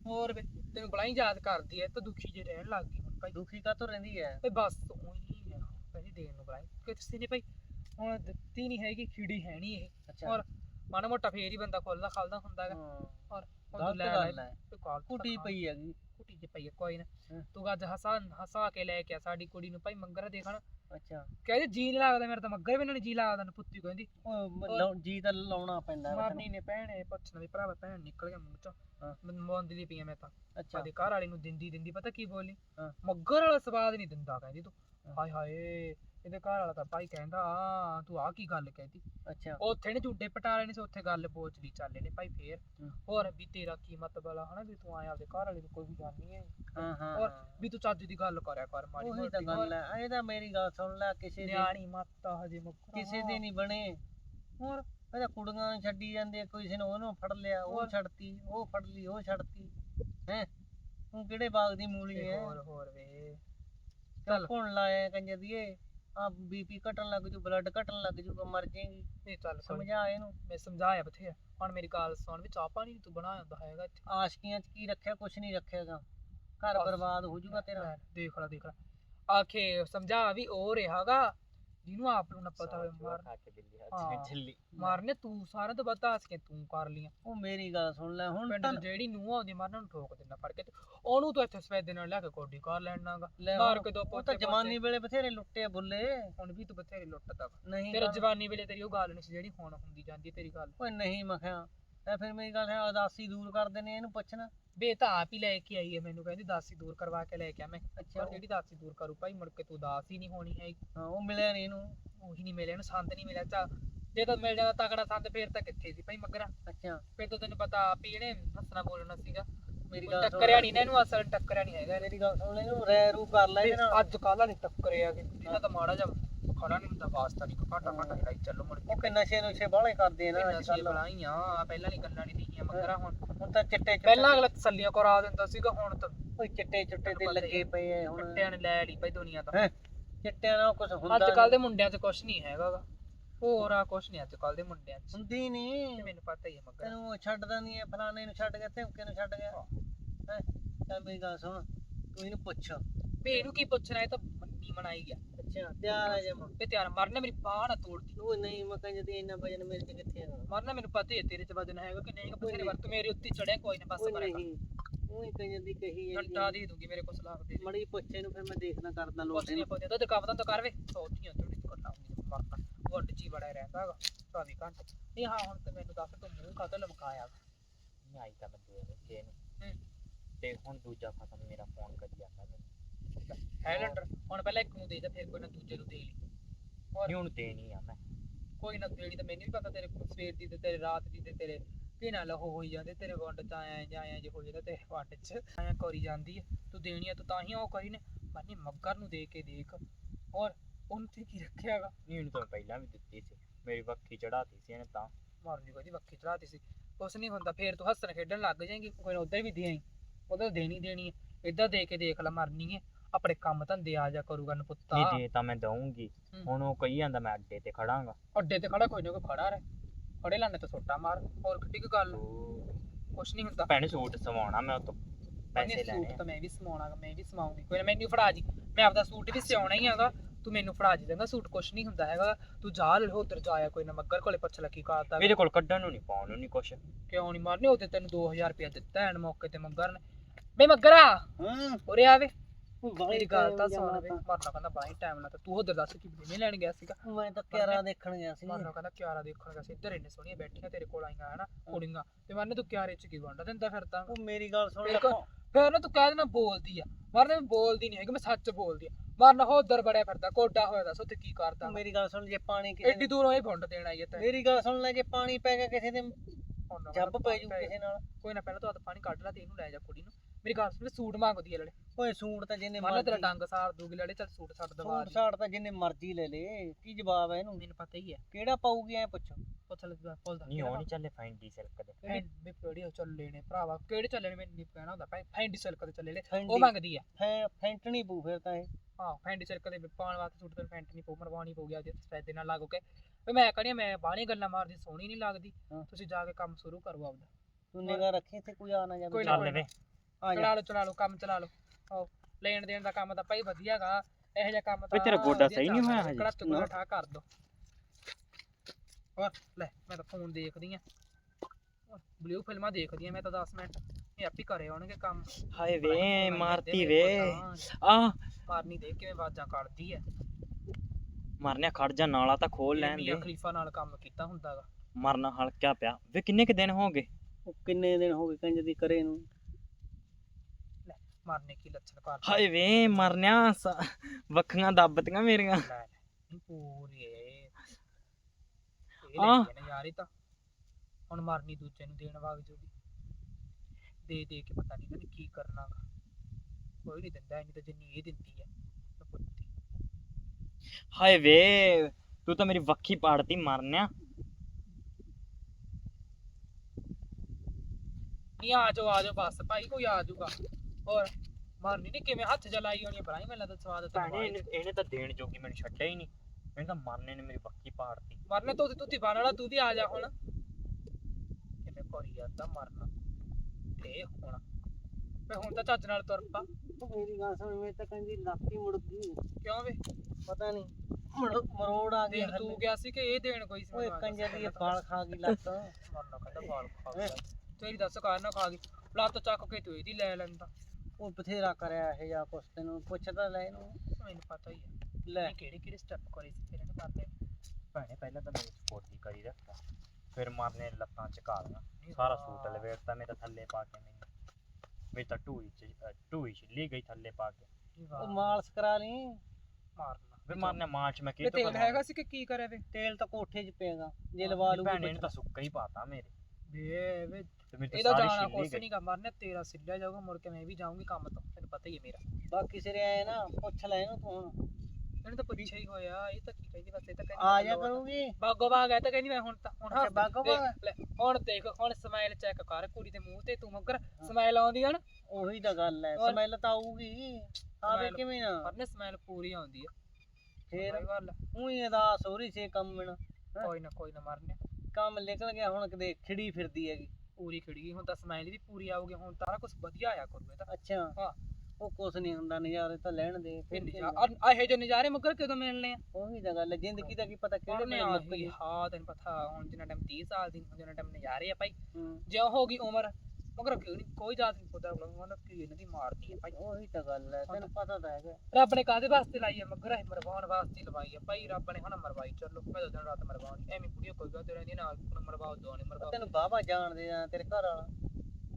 ਹੋਰ ਵੇ ਤੈਨੂੰ ਬਲਾਈ ਯਾਦ ਕਰਦੀ ਐ ਤਾਂ ਦੁਖੀ ਜੇ ਰਹਿਣ ਲੱਗ ਗਈ ਹੁਣ ਭਾਈ। ਦੁਖੀ ਕਾ ਰਹਿੰਦੀ ਹੈ ਏ ਬਸ ਉਹੀ ਆ ਪੈਸੇ ਦੇਣ ਨੂੰ ਬਲਾਈ। ਕਿਸੇ ਨੇ ਭਾਈ। ਹੁਣ ਦਿੱਤੀ ਨਹੀਂ ਹੈਗੀ ਖੀੜੀ ਹੈ ਨਹੀਂ ਇਹ। ਅੱਛਾ। ਹੋਰ ਮਾੜਾ ਮੋਟਾ ਫੇਰ ਹੀ ਬੰਦਾ ਖੋਲਦਾ ਖਾਲਦਾ ਹੁੰਦਾ ਹੈਗਾ। ਹਾਂ। ਔਰ ਗਲਤ ਲੈ ਲੈ। ਕੁੱਟੀ ਪਈ ਹੈਗੀ। ਕੁੱਟੀ ਜੇ ਪਈ ਕੋਈ ਨਾ। ਤੂੰ ਅੱਜ ਹਸਾ ਹਸਾ ਕੇ ਲੈ ਕੇ ਆ ਸਾਡੀ ਕੁੜੀ ਨੂੰ। ਭਾਈ ਮੰਗਰ ਦੇਖਣ ਅੱਛਾ। ਕਹਿੰਦੇ ਜੀ ਨੀ ਲੱਗਦਾ ਮੇਰਾ ਤਾਂ ਮੱਗਰ ਵੀ ਨਹੀਂ ਜੀ ਲੱਗਦਾ ਨੂੰ ਪੁੱਤੀ ਕਹਿੰਦੀ ਜੀ ਤਾਂ ਲਾਉਣਾ ਪੈਂਦਾ ਮਾਰਨੀ ਨੇ ਭੈਣੇ ਪੁੱਛਣਾ ਵੀ ਭਰਾਵਾ ਭੈਣ ਨਿਕਲ ਗਿਆ ਮੂੰਹ ਚੋਂ। ਮੋਂਦੀ ਦੀ ਪਈਆਂ ਮੈਂ ਤਾਂ। ਅੱਛਾ। ਸਾਡੀ ਘਰ ਵਾਲੀ ਨੂੰ ਦਿੰਦੀ ਦਿੰਦੀ ਪਤਾ ਕੀ ਬੋਲੀ। ਮੱਗਰ ਵਾਲਾ ਸਵਾਦ ਨਹੀਂ ਦਿੰਦਾ ਕਹਿੰਦੀ ਤੂੰ। ਹਾਏ ਹਾਏ। ਇਹਦੇ ਘਰ ਵਾਲਾ ਤਾਂ ਭਾਈ ਕਹਿੰਦਾ ਆ ਤੂੰ ਆ ਕੀ ਗੱਲ ਕਹਿਤੀ? ਅੱਛਾ। ਉੱਥੇ ਨੇ ਝੂਟੇ ਪਟਾਲੇ ਨੇ ਸੀ ਉੱਥੇ ਗੱਲ ਬੋਚਦੀ ਚੱਲੇ ਨੇ ਭਾਈ ਫੇਰ। ਹੋਰ ਵੀ ਤੇਰਾ ਕੀ ਮਤਲਬ ਆ ਹਨਾ ਵੀ ਤੂੰ ਆਇਆ ਆਪਦੇ ਘਰ ਵਾਲੇ ਨੂੰ ਕੋਈ ਵੀ ਜਾਣੀ ਹੈ ਹਾਂ ਹਾਂ ਹੋਰ ਹਾਂ। ਵੀ ਤੂੰ ਚੱਜ ਦੀ ਗੱਲ ਕਰਿਆ ਕਰ ਮਾੜੀ ਉਹੀ ਤਾਂ ਗੱਲ ਹੈ ਇਹ ਤਾਂ ਮੇਰੀ ਗੱਲ ਸੁਣ ਲੈ ਕਿਸੇ ਦੀ ਨਿਆਣੀ ਮਾਤਾ ਹਜੇ ਮੁੱਕਰਾ ਕਿਸੇ ਦੀ ਨਹੀਂ ਬਣੇ। ਹੋਰ ਇਹਦਾ ਕੁੜੀਆਂ ਛੱਡੀ ਜਾਂਦੇ ਕਿਸੇ ਨੇ ਉਹਨੂੰ ਫੜ ਲਿਆ ਉਹ। ਛੱਡਤੀ ਉਹ ਫੜ ਲਈ ਉਹ ਛੱਡਤੀ ਹੈ। ਤੂੰ ਕਿਹੜੇ ਬਾਗ ਦੀ ਮੂਲੀ ਹੈ ਹੋਰ ਹੋਰ ਵੇ। ਚੱਲ ਘੁਣ ਲਾਇਆ ਕੰਜਰ ਦੀਏ। ਆ ਬੀਪੀ ਘਟਣ ਲੱਗ ਜੂ ਬਲੱਡ ਘਟਣ ਲੱਗ ਜੂਗਾ ਮਰ ਜਾਏਗੀ। ਨਹੀਂ ਚੱਲ ਕੋਈ ਨੀ। ਸਮਝਾ ਇਹਨੂੰ। ਮੈਂ ਸਮਝਾਇਆ ਬਥੇਰਾ। ਹੁਣ ਮੇਰੀ ਗੱਲ ਸੁਣ ਵੀ ਚਾਹ ਪਾਣੀ ਨੀ ਤੂੰ ਬਣਾ ਜਾਂਦਾ ਹੈਗਾ ਇੱਥੇ। ਆਸ਼ਕੀਆਂ ਚ ਕੀ ਰੱਖਿਆ ਕੁਛ ਨਹੀਂ ਰੱਖਿਆਗਾ। ਘਰ ਬਸ। ਬਰਬਾਦ ਹੋ ਜੂਗਾ ਤੇਰਾ। ਦੇਖ ਲੈ ਦੇਖ ਲੈ। ਆਖੇ ਸਮਝਾ ਵੀ ਉਹ ਰਿਹਾਗਾ। ਜਿਹਨੂੰ ਆਪ ਨੂੰ ਨਾ ਪਤਾ ਹੋਵੇ ਮਾਰ ਖਾ ਕੇ ਬਿੱਲੀ। ਹੱਥ ਛਿੱਲੀ ਮਾਰਨੇ ਤੂੰ ਸਾਰਿਆਂ ਤੋਂ ਵੱਧ ਦੱਸ ਕੇ ਤੂੰ ਕਰ ਲੀਆਂ ਉਹ ਮੇਰੀ ਗੱਲ ਸੁਣ ਲੈ ਹੁਣ ਪਿੰਡ ਜਿਹੜੀ ਨੂੰ ਆਉਂਦੀ ਮਾਰਨ ਨੂੰ ਠੋਕ ਦਿੰਦਾ ਫੜ ਕੇ ਉਹਨੂੰ ਤਾਂ ਇੱਥੇ ਸਵੇਦੇ ਨਾਲ ਲੈ ਕੇ ਕੋਡੀ ਕਰ ਲੈਣਾਗਾ ਮਾਰ ਕੇ ਦੋ ਪੋਤੇ ਤਾਂ ਜਵਾਨੀ ਵੇਲੇ ਬਥੇਰੇ ਲੁੱਟੇ ਬੁੱਲੇ। ਹੁਣ ਵੀ ਤੂੰ ਬਥੇਰੇ ਲੁੱਟਦਾ। ਨਹੀਂ ਤੇਰਾ ਜਵਾਨੀ ਵੇਲੇ ਤੇਰੀ ਉਹ ਗੱਲ ਨਹੀਂ ਸੀ ਜਿਹੜੀ ਹੁਣ ਹੁੰਦੀ ਜਾਂਦੀ ਤੇਰੀ ਗੱਲ। ਓਏ ਨਹੀਂ ਮਖਿਆ। ਐ ਫਿਰ ਮੇਰੀ ਗੱਲ ਹੈ ਉਦਾਸੀ ਦੂਰ ਕਰਦੇ ਨੇ ਇਹਨੂੰ ਪੁੱਛਣਾ। ਬੇ ਤਾਂ ਆਪ ਹੀ ਲੈ ਕੇ ਆਈ ਹੈ ਮੈਨੂੰ ਕਹਿੰਦੀ ਦਾਸੀ ਦੂਰ ਕਰਵਾ ਕੇ ਲੈ ਕੇ ਆ ਮੈਂ। ਅੱਛਾ ਜਿਹੜੀ ਦਾਸੀ ਦੂਰ ਕਰੂ ਭਾਈ ਮੁੜ ਕੇ ਤੂੰ ਦਾਸ ਹੀ ਨਹੀਂ ਹੋਣੀ ਹੈ ਹਾਂ ਉਹ ਮਿਲਿਆ ਨਹੀਂ ਇਹਨੂੰ ਉਹੀ ਨਹੀਂ ਮਿਲਿਆ ਇਹਨੂੰ ਸੰਦ ਨਹੀਂ ਮਿਲਿਆ। ਚਾ ਜੇ ਤਾਂ ਮਿਲ ਜਾਂਦਾ ਤਗੜਾ ਸੰਦ ਫੇਰ ਤਾਂ ਕਿੱਥੇ ਸੀ ਭਾਈ ਮਗਰਾ? ਅੱਛਾ। ਫੇਰ ਤਾਂ ਤੈਨੂੰ ਪਤਾ ਆਪ ਹੀ ਇਹਨੇ ਹੱਸਣਾ ਬੋਲਣਾ ਸੀਗਾ। ਮੇਰੀ ਗੱਲ ਟੱਕਰਿਆ ਨਹੀਂ ਨਾ ਇਹਨੂੰ ਅਸਲ ਟੱਕਰਿਆ ਨਹੀਂ ਹੈਗਾ। ਮੇਰੀ ਗੱਲ ਸੁਣ ਲੈ ਇਹਨੂੰ ਰੈ ਰੂ ਕਰ ਲੈ ਅੱਜ ਕੱਲ੍ਹ ਨਹੀਂ ਟੱਕਰਿਆ ਕਿ ਇਹਨਾਂ ਦਾ ਮਾੜਾ ਜਿਹਾ ਖੜਾ ਨਹੀਂ ਹੁੰਦਾ ਵਾਸਤਾ ਨਹੀਂ ਘਾਟਾ ਘਾਟਾ ਹਿਲਾਈ ਚੱਲੋ ਮੁੜ ਕੇ। ਉਹ ਕਿ ਨਸ਼ੇ ਨੁਸ਼ੇ ਬਾਹਲੇ ਕਰਦੇ ਆ ਨਾ ਅੱਜ ਨਸ਼ੇ ਕੱਲ ਬਲਾਈਆਂ ਪਹਿਲਾਂ ਨਹੀਂ ਗੱਲਾਂ ਨਹੀਂ ਤੀਆਂ ਮਗਰਾ ਹੁਣ। ਹੁਣ ਤਾਂ ਚਿੱਟੇ ਪਹਿਲਾਂ ਅਗਲਾ ਤਸੱਲੀਆਂ ਕਰਾ ਦਿੰਦਾ ਸੀਗਾ ਹੁਣ ਤਾਂ ਕੋਈ ਚਿੱਟੇ ਚੁੱਟੇ ਤੇ ਲੱਗੇ ਪਏ ਆ ਹੁਣ। ਕੱਟਿਆਂ ਨੇ ਲੈ ਲਈ ਭਾਈ ਦੁਨੀਆ ਤਾਂ। ਹੈਂ? ਚਿੱਟਿਆਂ ਨਾਲ ਕੁਝ ਹੁੰਦਾ ਅੱਜ ਕੱਲ ਦੇ ਮੁੰਡਿਆਂ 'ਚ ਕੁਝ ਨਹੀਂ ਹੈਗਾ ਗਾ। ਹੋਰ ਆ ਕੁਝ ਨਹੀਂ ਅੱਜ ਕੱਲ ਦੇ ਮੁੰਡਿਆਂ 'ਚ। ਹੁੰਦੀ ਨਹੀਂ। ਮੈਨੂੰ ਪਤਾ ਹੀ ਹੈ ਮਗਰ ਤੈਨੂੰ ਉਹ ਛੱਡਦਾ ਨਹੀਂ ਹੈ ਫਲਾਣੇ ਨੂੰ ਛੱਡ ਗਿਆ ਧਮਕੇ ਨੂੰ ਛੱਡ ਗਿਆ। ਹੈ? ਚੱਲ ਮੇਰੀ ਗੱਲ ਸੁਣ ਤੂੰ ਇਹਨੂੰ ਪੁੱਛ। ਵੀ ਇਹਨੂੰ ਕੀ ਪੁੱਛਣਾ ਇਹ ਤਾਂ ਮਨਾਈ ਗਿਆ ਅੱਛਾ ਤਿਆਰ ਆ ਤੇ ਤਿਆਰ ਮਰਨੇ ਮੇਰੀ ਬਾਹ ਨਾ ਤੋੜਦੀ ਉਹ ਨਹੀਂ ਮੈਂ ਕਹਿੰਦਾ ਤੇ ਇੰਨਾ ਵਜਨ ਮੇਰੇ ਤੇ ਕਿੱਥੇ ਆ? ਮਰਨਾ ਮੈਨੂੰ ਪਤਾ ਹੀ ਹੈ ਤੇਰੇ 'ਚ ਵਜਨ ਹੈਗਾ ਕਿ ਨਹੀਂ ਬਥੇਰੇ ਵਾਰ ਤੂੰ ਮੇਰੇ ਉੱਤੇ ਚੜਿਆ ਕੋਈ ਨਾ ਬਸ ਕਰੇਗਾ ਉਹ ਹੀ ਕਹਿੰਦੀ ਦੀ ਕਹੀ ਹੈ ਘੰਟਾ ਦੇ ਦੂੰਗੀ ਮੇਰੇ ਕੋਲ ਸਲਾਹ ਦੇ ਮੜੀ ਪੁੱਛੇ ਨੂੰ ਫਿਰ ਮੈਂ ਦੇਖਦਾ ਕਰਦਾ ਲੋਟ ਪੁੱਛ ਨਹੀਂ। ਪੁੱਛਦੇ ਤਾਂ ਕੰਮ ਤਾਂ ਕਰ ਵੇ। ਸੌਖੀਆਂ ਥੋੜੀ ਕਰਨਾ ਮਰਨਾ ਵੱਡ ਜੀ ਬੜਾ ਰਹਿੰਦਾ ਹੈਗਾ 24 ਘੰਟੇ। ਨਹੀਂ ਹਾਂ ਹੁਣ ਤੇ ਮੈਨੂੰ ਦੱਸ ਤੂੰ ਮੂੰਹ ਕਾਹਤੋਂ ਲਮਕਾਇਆ ਨਹੀਂ ਆਈ ਤਾਂ ਮੈਂ ਦੇ ਹੂੰ। ਤੇ ਹੁਣ ਦੂਜਾ ਖਤਮ ਮੇਰਾ ਫੋਨ ਕਰੀ ਜਾਂਦਾ ਮੈਨੂੰ। ਹੈਲੈਂਡਰ ਹੁਣ ਪਹਿਲਾਂ ਇੱਕ ਨੂੰ ਦੇ ਦੇ ਫਿਰ ਕੋਈ ਨਾ ਦੂਜੇ ਨੂੰ ਦੇ ਲਈ। ਨਹੀਂ ਹੁਣ ਦੇਣੀ ਆ ਮੈਂ। ਕੋਈ ਨਾ ਦੇਣੀ ਤਾਂ ਮੈਨੂੰ ਵੀ ਪਤਾ ਤੇਰੇ ਕੋਲ ਸਵੇਰ ਦੀ ਤੇ ਤੇਰੇ ਰਾਤ ਦੀ ਤੇ ਤੇਰੇ ਕਿਹਨਾਂ ਲਹੋ ਹੋਈ ਜਾਂਦੇ ਤੇਰੇ ਵੰਡ ਚ ਆਇਆ ਜਾਂ ਆਇਆ ਜੇ ਹੋ ਜਾਂਦਾ ਤੇ ਵੰਡ ਚ ਆਇਆ ਕਰੀ ਜਾਂਦੀ ਹੈ ਤੂੰ ਦੇਣੀ ਆ ਤੂੰ ਤਾਂ ਹੀ ਉਹ ਕਰੀ ਨੇ। ਮੰਨੀ ਮੱਗਰ ਨੂੰ ਦੇ ਕੇ ਦੇਖ। ਔਰ ਉਹਨੂੰ ਤੇ ਕੀ ਰੱਖਿਆਗਾ ਨਹੀਂ ਉਹਨੂੰ ਤਾਂ ਪਹਿਲਾਂ ਵੀ ਦਿੱਤੀ ਸੀ। ਮੇਰੀ ਵੱਖੀ ਚੜਾਤੀ ਸੀ ਇਹਨੇ ਤਾਂ। ਮਾਰਨੀ ਕੋਈ ਵੱਖੀ ਚੜਾਤੀ ਸੀ। ਕੁਛ ਨਹੀਂ ਹੁੰਦਾ ਫੇਰ ਤੂੰ ਹੱਸਣ ਖੇਡਣ ਲੱਗ ਜਾਏਂਗੀ। ਕੋਈ ਨਾ ਉਧਰ ਵੀ ਦੇ ਆਈ ਉਧਰ ਦੇਣੀ ਦੇਣੀ ਹੈ ਇੱਧਰ ਦੇ ਕੇ ਦੇਖ ਲੈ ਮਰਨੀ ਹੈ ਆਪਣੇ ਕੰਮ ਧੰਦੇ ਆ ਜਾ ਕਰੂਗਾ ਨਪੁੱਤਾ। ਨਹੀਂ ਦੇ ਤਾਂ ਮੈਂ ਦਊਂਗੀ। ਹੂੰ। ਹੁਣ ਉਹ ਕਹੀ ਜਾਂਦਾ ਮੈਂ ਅੱਡੇ ਤੇ ਖੜਾਂਗਾ। ਅੱਡੇ ਤੇ ਖੜਾ ਕੋਈ ਨਾ ਕੋਈ ਖੜਾ ਰਹਿ। ਖੜੇ ਲਾਣੇ ਤੇ ਸੋਟਾ ਮਾਰ। ਹੋਰ ਕਿੱਡੀ ਕੁ ਗੱਲ? ਕੁਛ ਨਹੀਂ ਹੁੰਦਾ। ਭੈਣੇ ਸੂਟ ਸਵਾਉਣਾ ਮੈਂ ਉਹ ਤੋਂ ਪੈਸੇ ਪੈਸੇ ਲੈਣੇ ਸੂਟ ਤਾਂ ਮੈਂ ਵੀ ਸਮਾਉਣਾ ਮੈਂ ਵੀ ਸਮਾਉਂਗੀ ਕੋਈ ਨਾ ਮੈਨੂੰ ਫੜਾ ਜੀ। ਮੈਂ ਆਪਦਾ ਸੂਟ ਵੀ ਸਿਉਣਾ ਹੀ ਹੈਗਾ। ਤੂੰ ਮੈਨੂੰ ਫੜਾ ਜੀ ਦੇਂਗਾ ਸੂਟ ਕੁਛ ਨਹੀਂ ਹੁੰਦਾ ਹੈਗਾ। ਤੂੰ ਜਾ ਲੈ ਉਧਰ ਜਾਇਆ ਕੋਈ ਨਾ ਮੱਗਰ ਕੋਲੇ ਪੁੱਛ ਲੈ ਕੀ ਕਰਦਾ ਇਹਦੇ ਕੋਲ ਕੱਢਣ ਨੂੰ ਨਹੀਂ ਪਾਉਣ ਨੂੰ ਨਹੀਂ ਕੁਛ। ਕਿਉਂ ਨਹੀਂ ਮਾਰਨੇ? ਉਹਦੇ ਤੈਨੂੰ 2000 ਰੁਪਇਆ ਦਿੱਤਾ ਐਨ ਮੌਕੇ ਤੇ ਮੱਗਰ ਨੇ। ਬੇ ਮੱਗਰਾ! ਹਾਂ। ਉਰੇ ਆਵੇ ਮੇਰੀ ਗੱਲ ਤਾਂ ਸੁਣ ਵੇ। ਜਾਣਾ ਮਰਨਾ ਕਹਿੰਦਾ ਬਾਈ ਟਾਈਮ ਨਾਲ ਤਾਂ ਤੂੰ ਉਧਰ ਦੱਸ ਕੀ ਨਹੀਂ ਲੈਣ ਗਿਆ ਸੀਗਾ। ਤਾਂ। ਮੈਂ ਤਾਂ ਕਿਆਰਾ ਦੇਖਣ ਗਿਆ ਸੀ। ਮਰਨਾ ਕਹਿੰਦਾ ਕਿਆਰਾ ਦੇਖਣ ਗਿਆ ਸੀ ਇੱਧਰ ਇੰਨੇ ਸੋਹਣੀਆਂ ਬੈਠੀਆਂ ਤੇਰੇ ਕੋਲ ਆਈਆਂ ਹਨਾ ਕੁੜੀਆਂ। ਤੇ ਮਰਨੇ ਤੂੰ ਕਿਆਰੇ ਚ ਕੀ ਵੰਡਾ ਦਿੰਦਾ ਫਿਰਦਾ ਉਹ ਮੇਰੀ ਗੱਲ ਸੁਣ ਇੱਕ- ਲੱਖੋ। ਫਿਰ ਨਾ ਤੂੰ ਕਹਿ ਦੇਣਾ ਬੋਲਦੀ ਆ। ਮਰਨੇ ਮੈਂ ਬੋਲਦੀ ਨਹੀਂ ਹੈਗੀ ਮੈਂ ਸੱਚ ਬੋਲਦੀ ਆ। ਮਰਨਾ ਹੋ ਉਧਰ ਬੜਿਆ ਫਿਰਦਾ ਕੋਡਾ ਹੋਇਆ ਦੱਸ ਉੱਥੇ ਕੀ ਕਰਦਾ। ਮੇਰੀ ਗੱਲ ਸੁਣ ਜੇ ਪਾਣੀ ਕਿਸੇ ਐਡੀ ਦੂਰੋਂ ਇਹ ਵੰਡ ਦੇਣ ਆਈ ਹੈ ਤੇ ਮੇਰੀ ਗੱਲ ਸੁਣ ਲੈ ਜੇ ਪਾਣੀ ਪੈ ਗਿਆ ਕਿਸੇ ਦੇ ਹੁਣ ਨਾ ਜੱਬ ਮੈਨੂੰ ਪੈ ਜੂ ਪਾਣੀ ਕਿਸੇ ਨਾਲ। ਕੋਈ ਨਾ ਪਹਿਲਾਂ ਤੂੰ ਹੱਥ ਪਾਣੀ ਕੱਢ ਲੈ ਤੇ ਇਹਨੂੰ ਲੈ ਜਾ ਕੁੜੀ ਨੂੰ। ਮੇਰੀ ਗੱਲ ਸੁਣ ਸੂਟ ਮੰਗਦੀ ਆ ਲੜੇ। ਓਏ ਸੂਟ ਤਾਂ ਜਿੰਨੇ ਮੰਨ ਲਾ ਤੇਰਾ ਮਰਜ਼ੀ। ਡੰਗ ਸਾਰ ਦੂਗੀ ਲੜੇ ਚੱਲ ਸੂਟ ਛੱਡ ਦਵਾ ਸੂਟ ਸਾੜ ਤਾਂ ਜਿੰਨੇ ਮਰਜ਼ੀ ਲੈ ਲੇ ਕੀ ਜਵਾਬ ਹੈ ਇਹਨੂੰ? ਮੈਨੂੰ ਪਤਾ ਹੀ ਹੈ ਕਿਹੜਾ ਪਾਊਗੀ ਐ ਪੁੱਛੋ। ਪੁੱਛ ਲੈ ਤੂੰ ਪੁੱਲ ਦਾ ਨਹੀਂ ਉਹ ਨਹੀਂ ਚੱਲੇ ਫੈਂਡੀ ਸਿਲਕ ਦੇ। ਫੈਂਡ ਵੀ ਕਿਹੜੇ ਚੱਲੇ ਨੇ ਭਰਾਵਾ ਕਿਹੜੇ ਚੱਲੇ ਨੇ ਮੈਨੂੰ ਨਹੀਂ ਕਹਿਣਾ ਹੁੰਦਾ। ਭਾਈ ਫੈਂਡੀ ਸਿਲਕ ਦੇ ਚੱਲੇ ਨੇ ਉਹ ਮੰਗਦੀ ਆ। ਫੈ- ਫੈਂਟਣੀ ਪੂ ਫਿਰ ਤਾਂ ਇਹ। ਹਾਂ ਫੈਂਡੀ ਸਿਲਕ ਦੇ ਪਾਉਣ ਵਾਸਤੇ ਸੂਟ ਤੇ ਫੈਂਟ ਨਹੀਂ ਪਊ ਮਰਵਾਉਣੀ ਪਊਗੀ ਅੱਜ ਸਫੈਦੇ ਨਾਲ ਲਾਗੋ ਕੇ। ਵੀ ਮੈਂ ਕਹਿੰਦੀ ਮੈਂ ਬਾਹਲੀਆਂ ਗੱਲਾਂ ਮਾਰਦੀ ਸੋਹਣੀ ਨਹੀਂ ਲੱਗਦੀ। ਹਾਂ। ਤੁਸੀਂ ਜਾ ਕੇ ਕੰਮ ਸ਼ੁਰੂ ਕਰੋ ਆਪਦਾ। ਤੂੰ ਨਿਗਾ ਰੱਖੀ ਇੱਥੇ ਕੋਈ ਆ ਨਾ ਜਾਵੇ। ਕੋਈ ਨਾ, ਚੱਲ ਵੇ ਆ ਜਾ ਚਲਾ ਲਓ ਚਲਾ ਲਓ ਕੰਮ ਚਲਾ ਲਓ। ਆਓ ਲੈਣ ਦੇਣ ਦਾ ਕੰਮ ਤਾਂ ਭਾਈ ਵਧੀਆਗਾ। ਇਹੋ ਜਿਹਾ ਕੰਮ ਤਾਂ ਤੇਰਾ ਗੋਡਾ ਵਧੀਆ ਸਹੀ ਨਹੀਂ ਹੋਇਆ ਹਜੇ? ਕੜਕ ਗੋਡਾ ਠਾ ਕਰ ਦੋ। ਹੋਰ ਲੈ ਮੈਂ ਤਾਂ ਫੋਨ ਦੇਖਦੀ ਆ। ਬਲੂ ਫਿਲਮਾਂ ਦੇਖਦੀ ਆ ਮੈਂ ਤਾਂ 10 ਮਿੰਟ। ਇਹ ਆਪੀ ਘਰੇ ਆਉਣਗੇ ਕੰਮ। ਹਾਏ ਵੇ ਮਾਰਤੀ ਵੇ। ਆ। ਮਾਰਨੀ ਦੇਖ ਕਿਵੇਂ ਆਵਾਜ਼ਾਂ ਕੱਢਦੀ ਐ ਮਰਨਿਆ ਖੜ ਜਾ ਨਾਲਾ ਤਾਂ ਖੋਲ ਲੈਣ ਦੇ। ਖਲੀਫਾ ਨਾਲ ਕੰਮ ਕੀਤਾ ਹੁੰਦਾਗਾ। ਮਰਨਾ ਹਲਕਿਆ ਪਿਆ। ਵੇ ਕਿੰਨੇ ਕੁ ਦਿਨ ਹੋ ਗਏ? ਉਹ ਕਿੰਨੇ ਦਿਨ ਹੋ ਗਏ ਕੰਜ ਦੀ ਕਰੇ ਨੂੰ। ਮਾਰਨੇ ਕੀ ਲੱਛਣ ਕਰ ਹਾਏ ਵੇ ਮਰਨਿਆ ਵੱਖੀਆਂ ਦੱਬਤੀਆਂ ਮੇਰੀਆਂ। ਪੂਰੀ ਏ। ਨੇ ਯਾਰ ਇਹ ਤਾਂ। ਹੁਣ ਮਰਨੀ ਦੂਜੇ ਨੂੰ ਦੇਣ ਵਗ ਜੂਗੀ। ਦੇ ਦੇ ਕੇ ਪਤਾ ਨਹੀਂ ਇਹਨਾਂ ਨੇ ਕੀ ਕਰਨਾ। ਕੋਈ ਨਹੀਂ ਦਿੰਦਾ ਇੰਨੀ ਤਾਂ ਜਿੰਨੀ ਇਹ ਦਿੰਦੀ ਹੈ ਹਾਏ ਵੇ ਤੂੰ ਤਾਂ ਮੇਰੀ ਵੱਖੀ ਪਾੜਤੀ ਮਰਨਿਆ। ਨਹੀਂ ਆ ਜਾਓ ਆ ਜਾਓ ਬਸ ਭਾਈ ਕੋਈ ਆ ਜਾਊਗਾ ਹੋਰ ਮਰਨੀ ਨਹੀਂ ਕਿਵੇਂ ਹੱਥ ਜਲਾਈ ਹੋਣੀ ਬਰਾਈ ਮੈਨੂੰ ਤਾਂ ਸਵਾਦ ਤਾਂ ਭੈਣੇ ਇਹਨੇ ਇਹਨੇ ਤਾਂ ਦੇਣ ਜੋਗੀ ਮੈਨੂੰ ਛੱਡਿਆ ਹੀ ਨਹੀਂ ਇਹਨੇ ਤਾਂ ਮਰਨੇ ਨੇ ਮੇਰੀ ਵੱਖੀ ਪਾੜਤੀ। ਮਰਨੇ ਤੋਂ ਤੂੰ ਬਣ ਵਾਲਾ ਤੂੰ ਵੀ ਆ ਜਾ ਹੁਣ। ਕਿਵੇਂ ਕਰੀ ਜਾਂਦਾ ਮਰਨਾ? ਤੇ ਹੁਣ? ਮੈਂ ਹੁਣ ਤਾਂ ਚੱਜ ਨਾਲ ਤੁਰ ਪਾ। ਮੇਰੀ ਗੱਲ ਸੁਣ ਮੇਰੇ ਤਾਂ ਕੰਜੀ ਲਾਤੀ ਮੁੜ ਗਈ। ਕਿਉਂ ਵੇ? ਪਤਾ ਨਹੀਂ ਮਰੋ- ਮਰੋੜ ਆ ਗਿਆ ਦੇਣ ਤੂੰ ਗਿਆ ਸੀ ਕਿ ਇਹ ਦੇਣ ਕੋਈ ਸੀ ਓਏ ਮੈਨੂੰ ਕੰਜਰ ਦੀ ਇਹ ਖਾ ਗਈ ਲੱਤ। ਮਰਨਾ ਕਹਿੰਦਾ ਬਾਲ ਖਾ ਗਿਆ। ਤੇਰੀ ਦੱਸ ਕਾਰ ਨਾ ਖਾ ਗਈ? ਲੱਤ ਚੱਕ ਕੇ ਤੂੰ ਇਹਦੀ ਲੈ ਲੈਂਦਾ। ਉਹ ਬਥੇਰਾ ਕਰਿਆ ਇਹ ਜਾਂ ਕੁਛ ਤੈਨੂੰ ਪੁੱਛਦਾ ਲੈ ਇਹਨੂੰ। ਮੈਨੂੰ ਪਤਾ ਹੀ ਹੈ ਲੈ। ਕਿਹੜੇ ਕਿਹੜੇ ਸਟੈਪ ਕਰੇ ਸੀ ਫਿਰ ਇਹਨੇ ਮਾਰਦੇ ਭੈਣੇ ਪਹਿਲਾਂ ਤਾਂ ਮੇਰੀ ਸਪੋਰਟ ਦੀ ਕਰੀ ਰੱਖਿਆ ਫਿਰ ਮਰਨੇ ਲੱਤਾਂ ਚਕਾ ਲੀਆਂ ਸਾਰਾ ਸੂਟ ਲਵੇਟਤਾ ਮੇਰਾ ਥੱਲੇ ਪਾ ਕੇ ਮੈਨੂੰ। ਮੇਰੀ ਤਾਂ ਢੂਈ ਚ ਅ, ਢੂਈ ਛਿੱਲੀ ਗਈ ਥੱਲੇ ਪਾ ਕੇ। ਉਹ ਮਾਲਸ਼ ਕਰਾ ਲਈ। ਮਾਰਨਾ। ਫਿਰ ਮਰਨੇ ਮਾਰਚ ਮੈਂ ਕੀ ਇਹ ਤੇਲ ਹੈਗਾ ਸੀ ਕਿ ਕੀ ਕਰੇ ਵੇ? ਤੇਲ ਤਾਂ ਕੋਠੇ 'ਚ ਪਏਗਾ ਜੇ ਲਵਾ ਲੂਗੀ ਭੈਣੇ ਨੇ ਤਾਂ ਸੁੱਕਾ ਹੀ ਪਾਤਾ ਮੇਰੇ। ਇਹਦਾ ਜਾਣਾ ਕੁਛ ਨਹੀਂ ਗਾ ਮਰਨੇ ਤੇਰਾ ਸਿੱਧਾ ਜਾਊਗਾ ਮੁੜ ਕੇ ਮੈਂ ਵੀ ਜਾਊਂਗੀ ਕੰਮ ਤੋਂ ਤੈਨੂੰ ਪਤਾ ਹੀ ਹੈ ਮੇਰਾ। ਬਾਕੀ ਸਿਰੇ ਆਏ ਨਾ ਪੁੱਛ ਲੈ ਇਹਨੂੰ ਤੂੰ ਹੁਣ। ਇਹਨੂੰ ਤਾਂ ਪੁੱਛਿਆ ਹੀ ਹੋਇਆ ਇਹ ਤਾਂ ਕੀ ਕਹਿੰਦੀ ਬਸ ਇਹ ਤਾਂ ਕਹਿੰਦੀ ਆ ਮੈਂ ਜਾ ਲੋੜ- ਕਰੂਗੀ। ਬਾਗੋ ਬਾਗ ਹੈ ਤਾਂ ਕਹਿੰਦੀ ਮੈਂ ਹੁਣ ਤਾਂ ਹੁਣ ਅੱਛਾ, ਹੱਸ। ਬਾਗੋ ਦੇਖ ਬਾਗ? ਲੈ, ਹੁਣ ਦੇਖ ਹੁਣ ਸਮਾਈਲ ਚੈੱਕ ਕਰ ਕੁੜੀ ਦੇ ਮੂੰਹ ਤੇ ਤੂੰ ਮਗਰ ਸਮਾਈਲ ਆਉਂਦੀ ਆ ਨਾ। ਉਹੀ ਤਾਂ ਗੱਲ ਹੈ ਹੋਰ? ਸਮੈਲ ਤਾਂ ਆਊਗੀ। ਆਵੇ Smell- ਕਿਵੇਂ ਨਾ। ਮਰਨੇ ਸਮਾਈਲ ਪੂਰੀ ਆਉਂਦੀ ਆ। ਫੇਰ? ਸਹੀ ਗੱਲ ਆ। ਉਹੀ ਇਹਦਾ ਸੋਰੀ ਸੇ ਕੰਮ ਮਿਲ ਕੋਈ ਨਾ ਕੋਈ ਨਾ ਮਰਨੇ। ਕੰਮ ਨਿਕਲ ਗਿਆ ਹੁਣ ਕਿਤੇ ਖਿੜੀ ਫਿਰਦੀ ਹੈਗੀ। ਪੂਰੀ ਖੜੀ ਗਈ ਹੁਣ ਤਾਂ ਸਮਾਈਲ ਵੀ ਪੂਰੀ ਆਊਗੀ ਹੁਣ ਸਾਰਾ ਕੁਝ ਵਧੀਆ ਆਇਆ ਕਰੂ ਇਹ ਤਾਂ। ਅੱਛਾ। ਹਾਂ। ਉਹ ਕੁਛ ਨਹੀਂ ਹੁੰਦਾ ਨਜ਼ਾਰੇ ਤਾਂ ਲੈਣ ਦੇ ਫਿਰ ਫਿਰ ਕੀ ਨਜ਼ਾਰੇ ਆ ਇਹੋ ਜਿਹੇ ਨਜ਼ਾਰੇ ਮਗਰ ਕਦੋਂ ਮਿਲਣੇ ਆ? ਉਹੀ ਤਾਂ ਗੱਲ ਜ਼ਿੰਦਗੀ ਦਾ ਕੀ ਪਤਾ ਕਿਹੜੇ ਮੁੱਕ ਹੀ ਜੇ ਤੈਨੂੰ ਪਤਾ ਹੁਣ ਜਿੰਨਾ ਟਾਈਮ 30 ਸਾਲ ਦੀ ਹੁਣ ਜਿੰਨਾ ਟਾਈਮ ਨਜ਼ਾਰੇ ਆ ਭਾਈ। ਜਿਉਂ ਹੋ ਗਈ ਉਮਰ ਮਗਰ ਕਿਉਂ ਨਹੀਂ ਕੋਈ ਜਾਤ ਨਹੀਂ ਪਤਾ ਉਹਨਾਂ ਕੀ ਇਹਨਾਂ ਦੀ ਮਾਰਦੀ ਹੈ ਭਾਈ। ਉਹੀ ਤਾਂ ਗੱਲ ਹੈ ਤੈਨੂੰ ਪਤਾ ਤਾਂ ਹੈਗਾ। ਰੱਬ ਨੇ ਕਾਦੇ ਵਾਸਤੇ ਲਾਈ ਹੈ ਮਗਰ ਇਹ ਮਰਵਾਉਣ ਵਾਸਤੇ ਹੀ ਲਵਾਈ ਹੈ ਭਾਈ ਰੱਬ ਨੇ ਹੁਣ ਮਰਵਾਈ। ਚਲੋ ਮੈਂ ਤਾਂ ਦਿਨ ਰਾਤ ਮਰਵਾਉਣੀ। ਐਵੇਂ ਬੁੜੀਆਂ ਕੋਈ ਗੱਲ ਤੇ ਰਹਿੰਦੀ ਨਾਲ ਹੁਣ ਮਰਵਾਓ ਦੋ ਨਹੀਂ ਮਰਵਾਓ। ਤੈਨੂੰ ਬਾਬਾ ਜਾਣਦੇ ਆ ਤੇਰੇ ਘਰ ਵਾਲਾ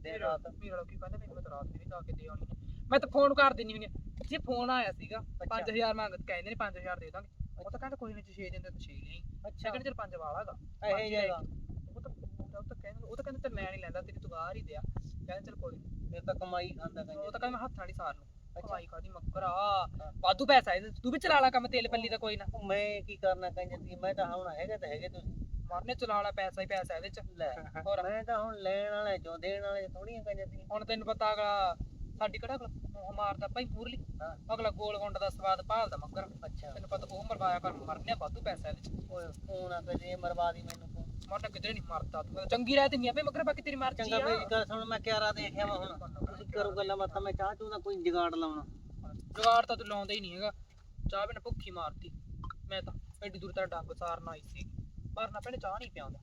ਦਿਨ ਰਾਤ। ਮੇਰਾ ਕੀ ਕਹਿੰਦੇ? ਮੈਨੂੰ ਤਾਂ ਰਾਤ ਵੀ ਨਹੀਂ ਜਾ ਕੇ ਦੇ ਆਉਣੀ। ਮੈਂ ਤਾਂ ਫੋਨ ਕਰ ਦਿੰਨੀ ਹੁੰਦੀ ਹਾਂ। ਜੇ ਫੋਨ ਆਇਆ ਸੀਗਾ 5000 ਮੰਗ ਕਹਿੰਦੇ ਨੇ 5000 ਦੇ ਦਾਂਗੇ। ਉਹ ਤਾਂ ਕਹਿੰਦਾ ਕੋਈ ਨਹੀਂ 6 ਦਿਨ ਤੇ 6 ਲਈ ਅੱਛਾ। ਕਹਿੰਦੇ ਚਲ 5 ਵਾਲਾ ਹੈਗਾ। ਇਹ ਜਗਾ ਉਹ ਤਾਂ ਉਹ ਤਾਂ ਕਹਿੰਦੇ ਉਹ ਤਾਂ ਕਹਿੰਦੇ ਤੇ ਮੈਂ ਨਹੀਂ ਲੈਂਦਾ ਤੇਰੀ ਤੂੰ ਬਾਹਰ ਹੀ ਦਿਆ ਕਹਿੰਦੇ ਚਲ ਕੋਈ ਨੀ। ਫਿਰ ਤਾਂ ਕਮਾਈ ਖਾਂਦਾ ਉਹ ਕੰਜਰ ਤਾਂ ਕਹਿੰਦਾ ਮੈਂ ਹੱਥ ਨਾਲ ਹੀ ਸਾਰ ਨੂੰ ਅੱਛਾ। ਕਮਾਈ ਕਾਦੀ ਮੱਕਰਾ ਵਾਧੂ ਪੈਸਾ ਹੈ ਤੂੰ ਵੀ ਚਲਾ ਲਾ ਕੰਮ ਤੇਲ ਪੱਲੀ ਦਾ ਕੋਈ ਨਾ। ਉਹ ਮੈਂ ਕੀ ਕਰਨਾ ਕੰਜਰ ਦੀ ਮੈਂ ਤਾਂ ਹੁਣ ਹੈਗੇ ਤਾਂ ਹੈਗੇ ਤੁਸੀਂ। ਮਰਨੇ ਚਲਾ ਲਾ ਪੈਸਾ ਹੀ ਪੈਸਾ ਇਹਦੇ ਚ। ਲੈ ਹੋਰ। ਮੈਂ ਤਾਂ ਹੁਣ ਲੈਣ ਵਾਲੇ ਚੋਂ ਦੇਣ ਵਾਲੇ ਥੋੜੀਆਂ ਕੰਜਰ ਦੀ ਹੁਣ ਤੈਨੂੰ ਪਤਾ ਅਗਲਾ ਸਾਡੀ ਕਿਹੜਾ ਅਗਲਾ? ਮਾਰਦਾ ਭਾਈ ਪੂਰਲੀ। ਅਗਲਾ ਗੋਲ ਗੁੰਡ ਦਾ ਸਵਾਦ ਭਾਲਦਾ ਮੱਗਰ ਅੱਛਾ। ਤੈਨੂੰ ਪਤਾ ਉਹ ਮਰਵਾਇਆ ਪਰ ਮਰਨੇ ਵਾਧੂ ਪੈਸਾ ਇਹਦੇ ਚ। ਓਏ ਫੋਨ ਆ ਕੇ ਜੇ ਮਰਵਾ ਦੀ ਮੈਨੂੰ। ਮਰਨਾ ਕਿਧਰੇ ਨਹੀਂ ਮਰਦਾ ਤੂੰ ਚੰਗੀ ਰਹਿ ਤੇ ਨਹੀਂ ਆਪੇ ਮਗਰ ਬਾਕੀ ਤੇਰੀ ਮਰਜ਼ੀ ਚੰਗਾ ਮੇਰੀ ਗੱਲ ਸੁਣ ਮੈਂ ਕਿਆਰਾ ਦੇਖਿਆ ਵਾ ਹੁਣ। ਤੁਸੀਂ ਕਰੋ ਗੱਲਾਂ ਬਾਤਾਂ ਮੈਂ ਚਾਹ ਚੂ ਦਾ ਕੋਈ ਜਗਾੜ ਲਾਉਣਾ। ਜੁਗਾੜ ਤਾਂ ਤੂੰ ਲਾਉਂਦਾ ਹੀ ਨਹੀਂ ਹੈਗਾ। ਚਾਹ ਬਿਨ ਭੁੱਖੀ ਮਾਰਤੀ ਮੈਂ ਤਾਂ ਐਡੀ ਦੂਰ ਤੱਕ ਡੰਗ ਸਾਰਨ ਆਈ ਸੀ। ਪਰ ਨਾ ਭੈਣੇ ਚਾਹ ਨਹੀਂ ਪਿਆਉਂਦਾ।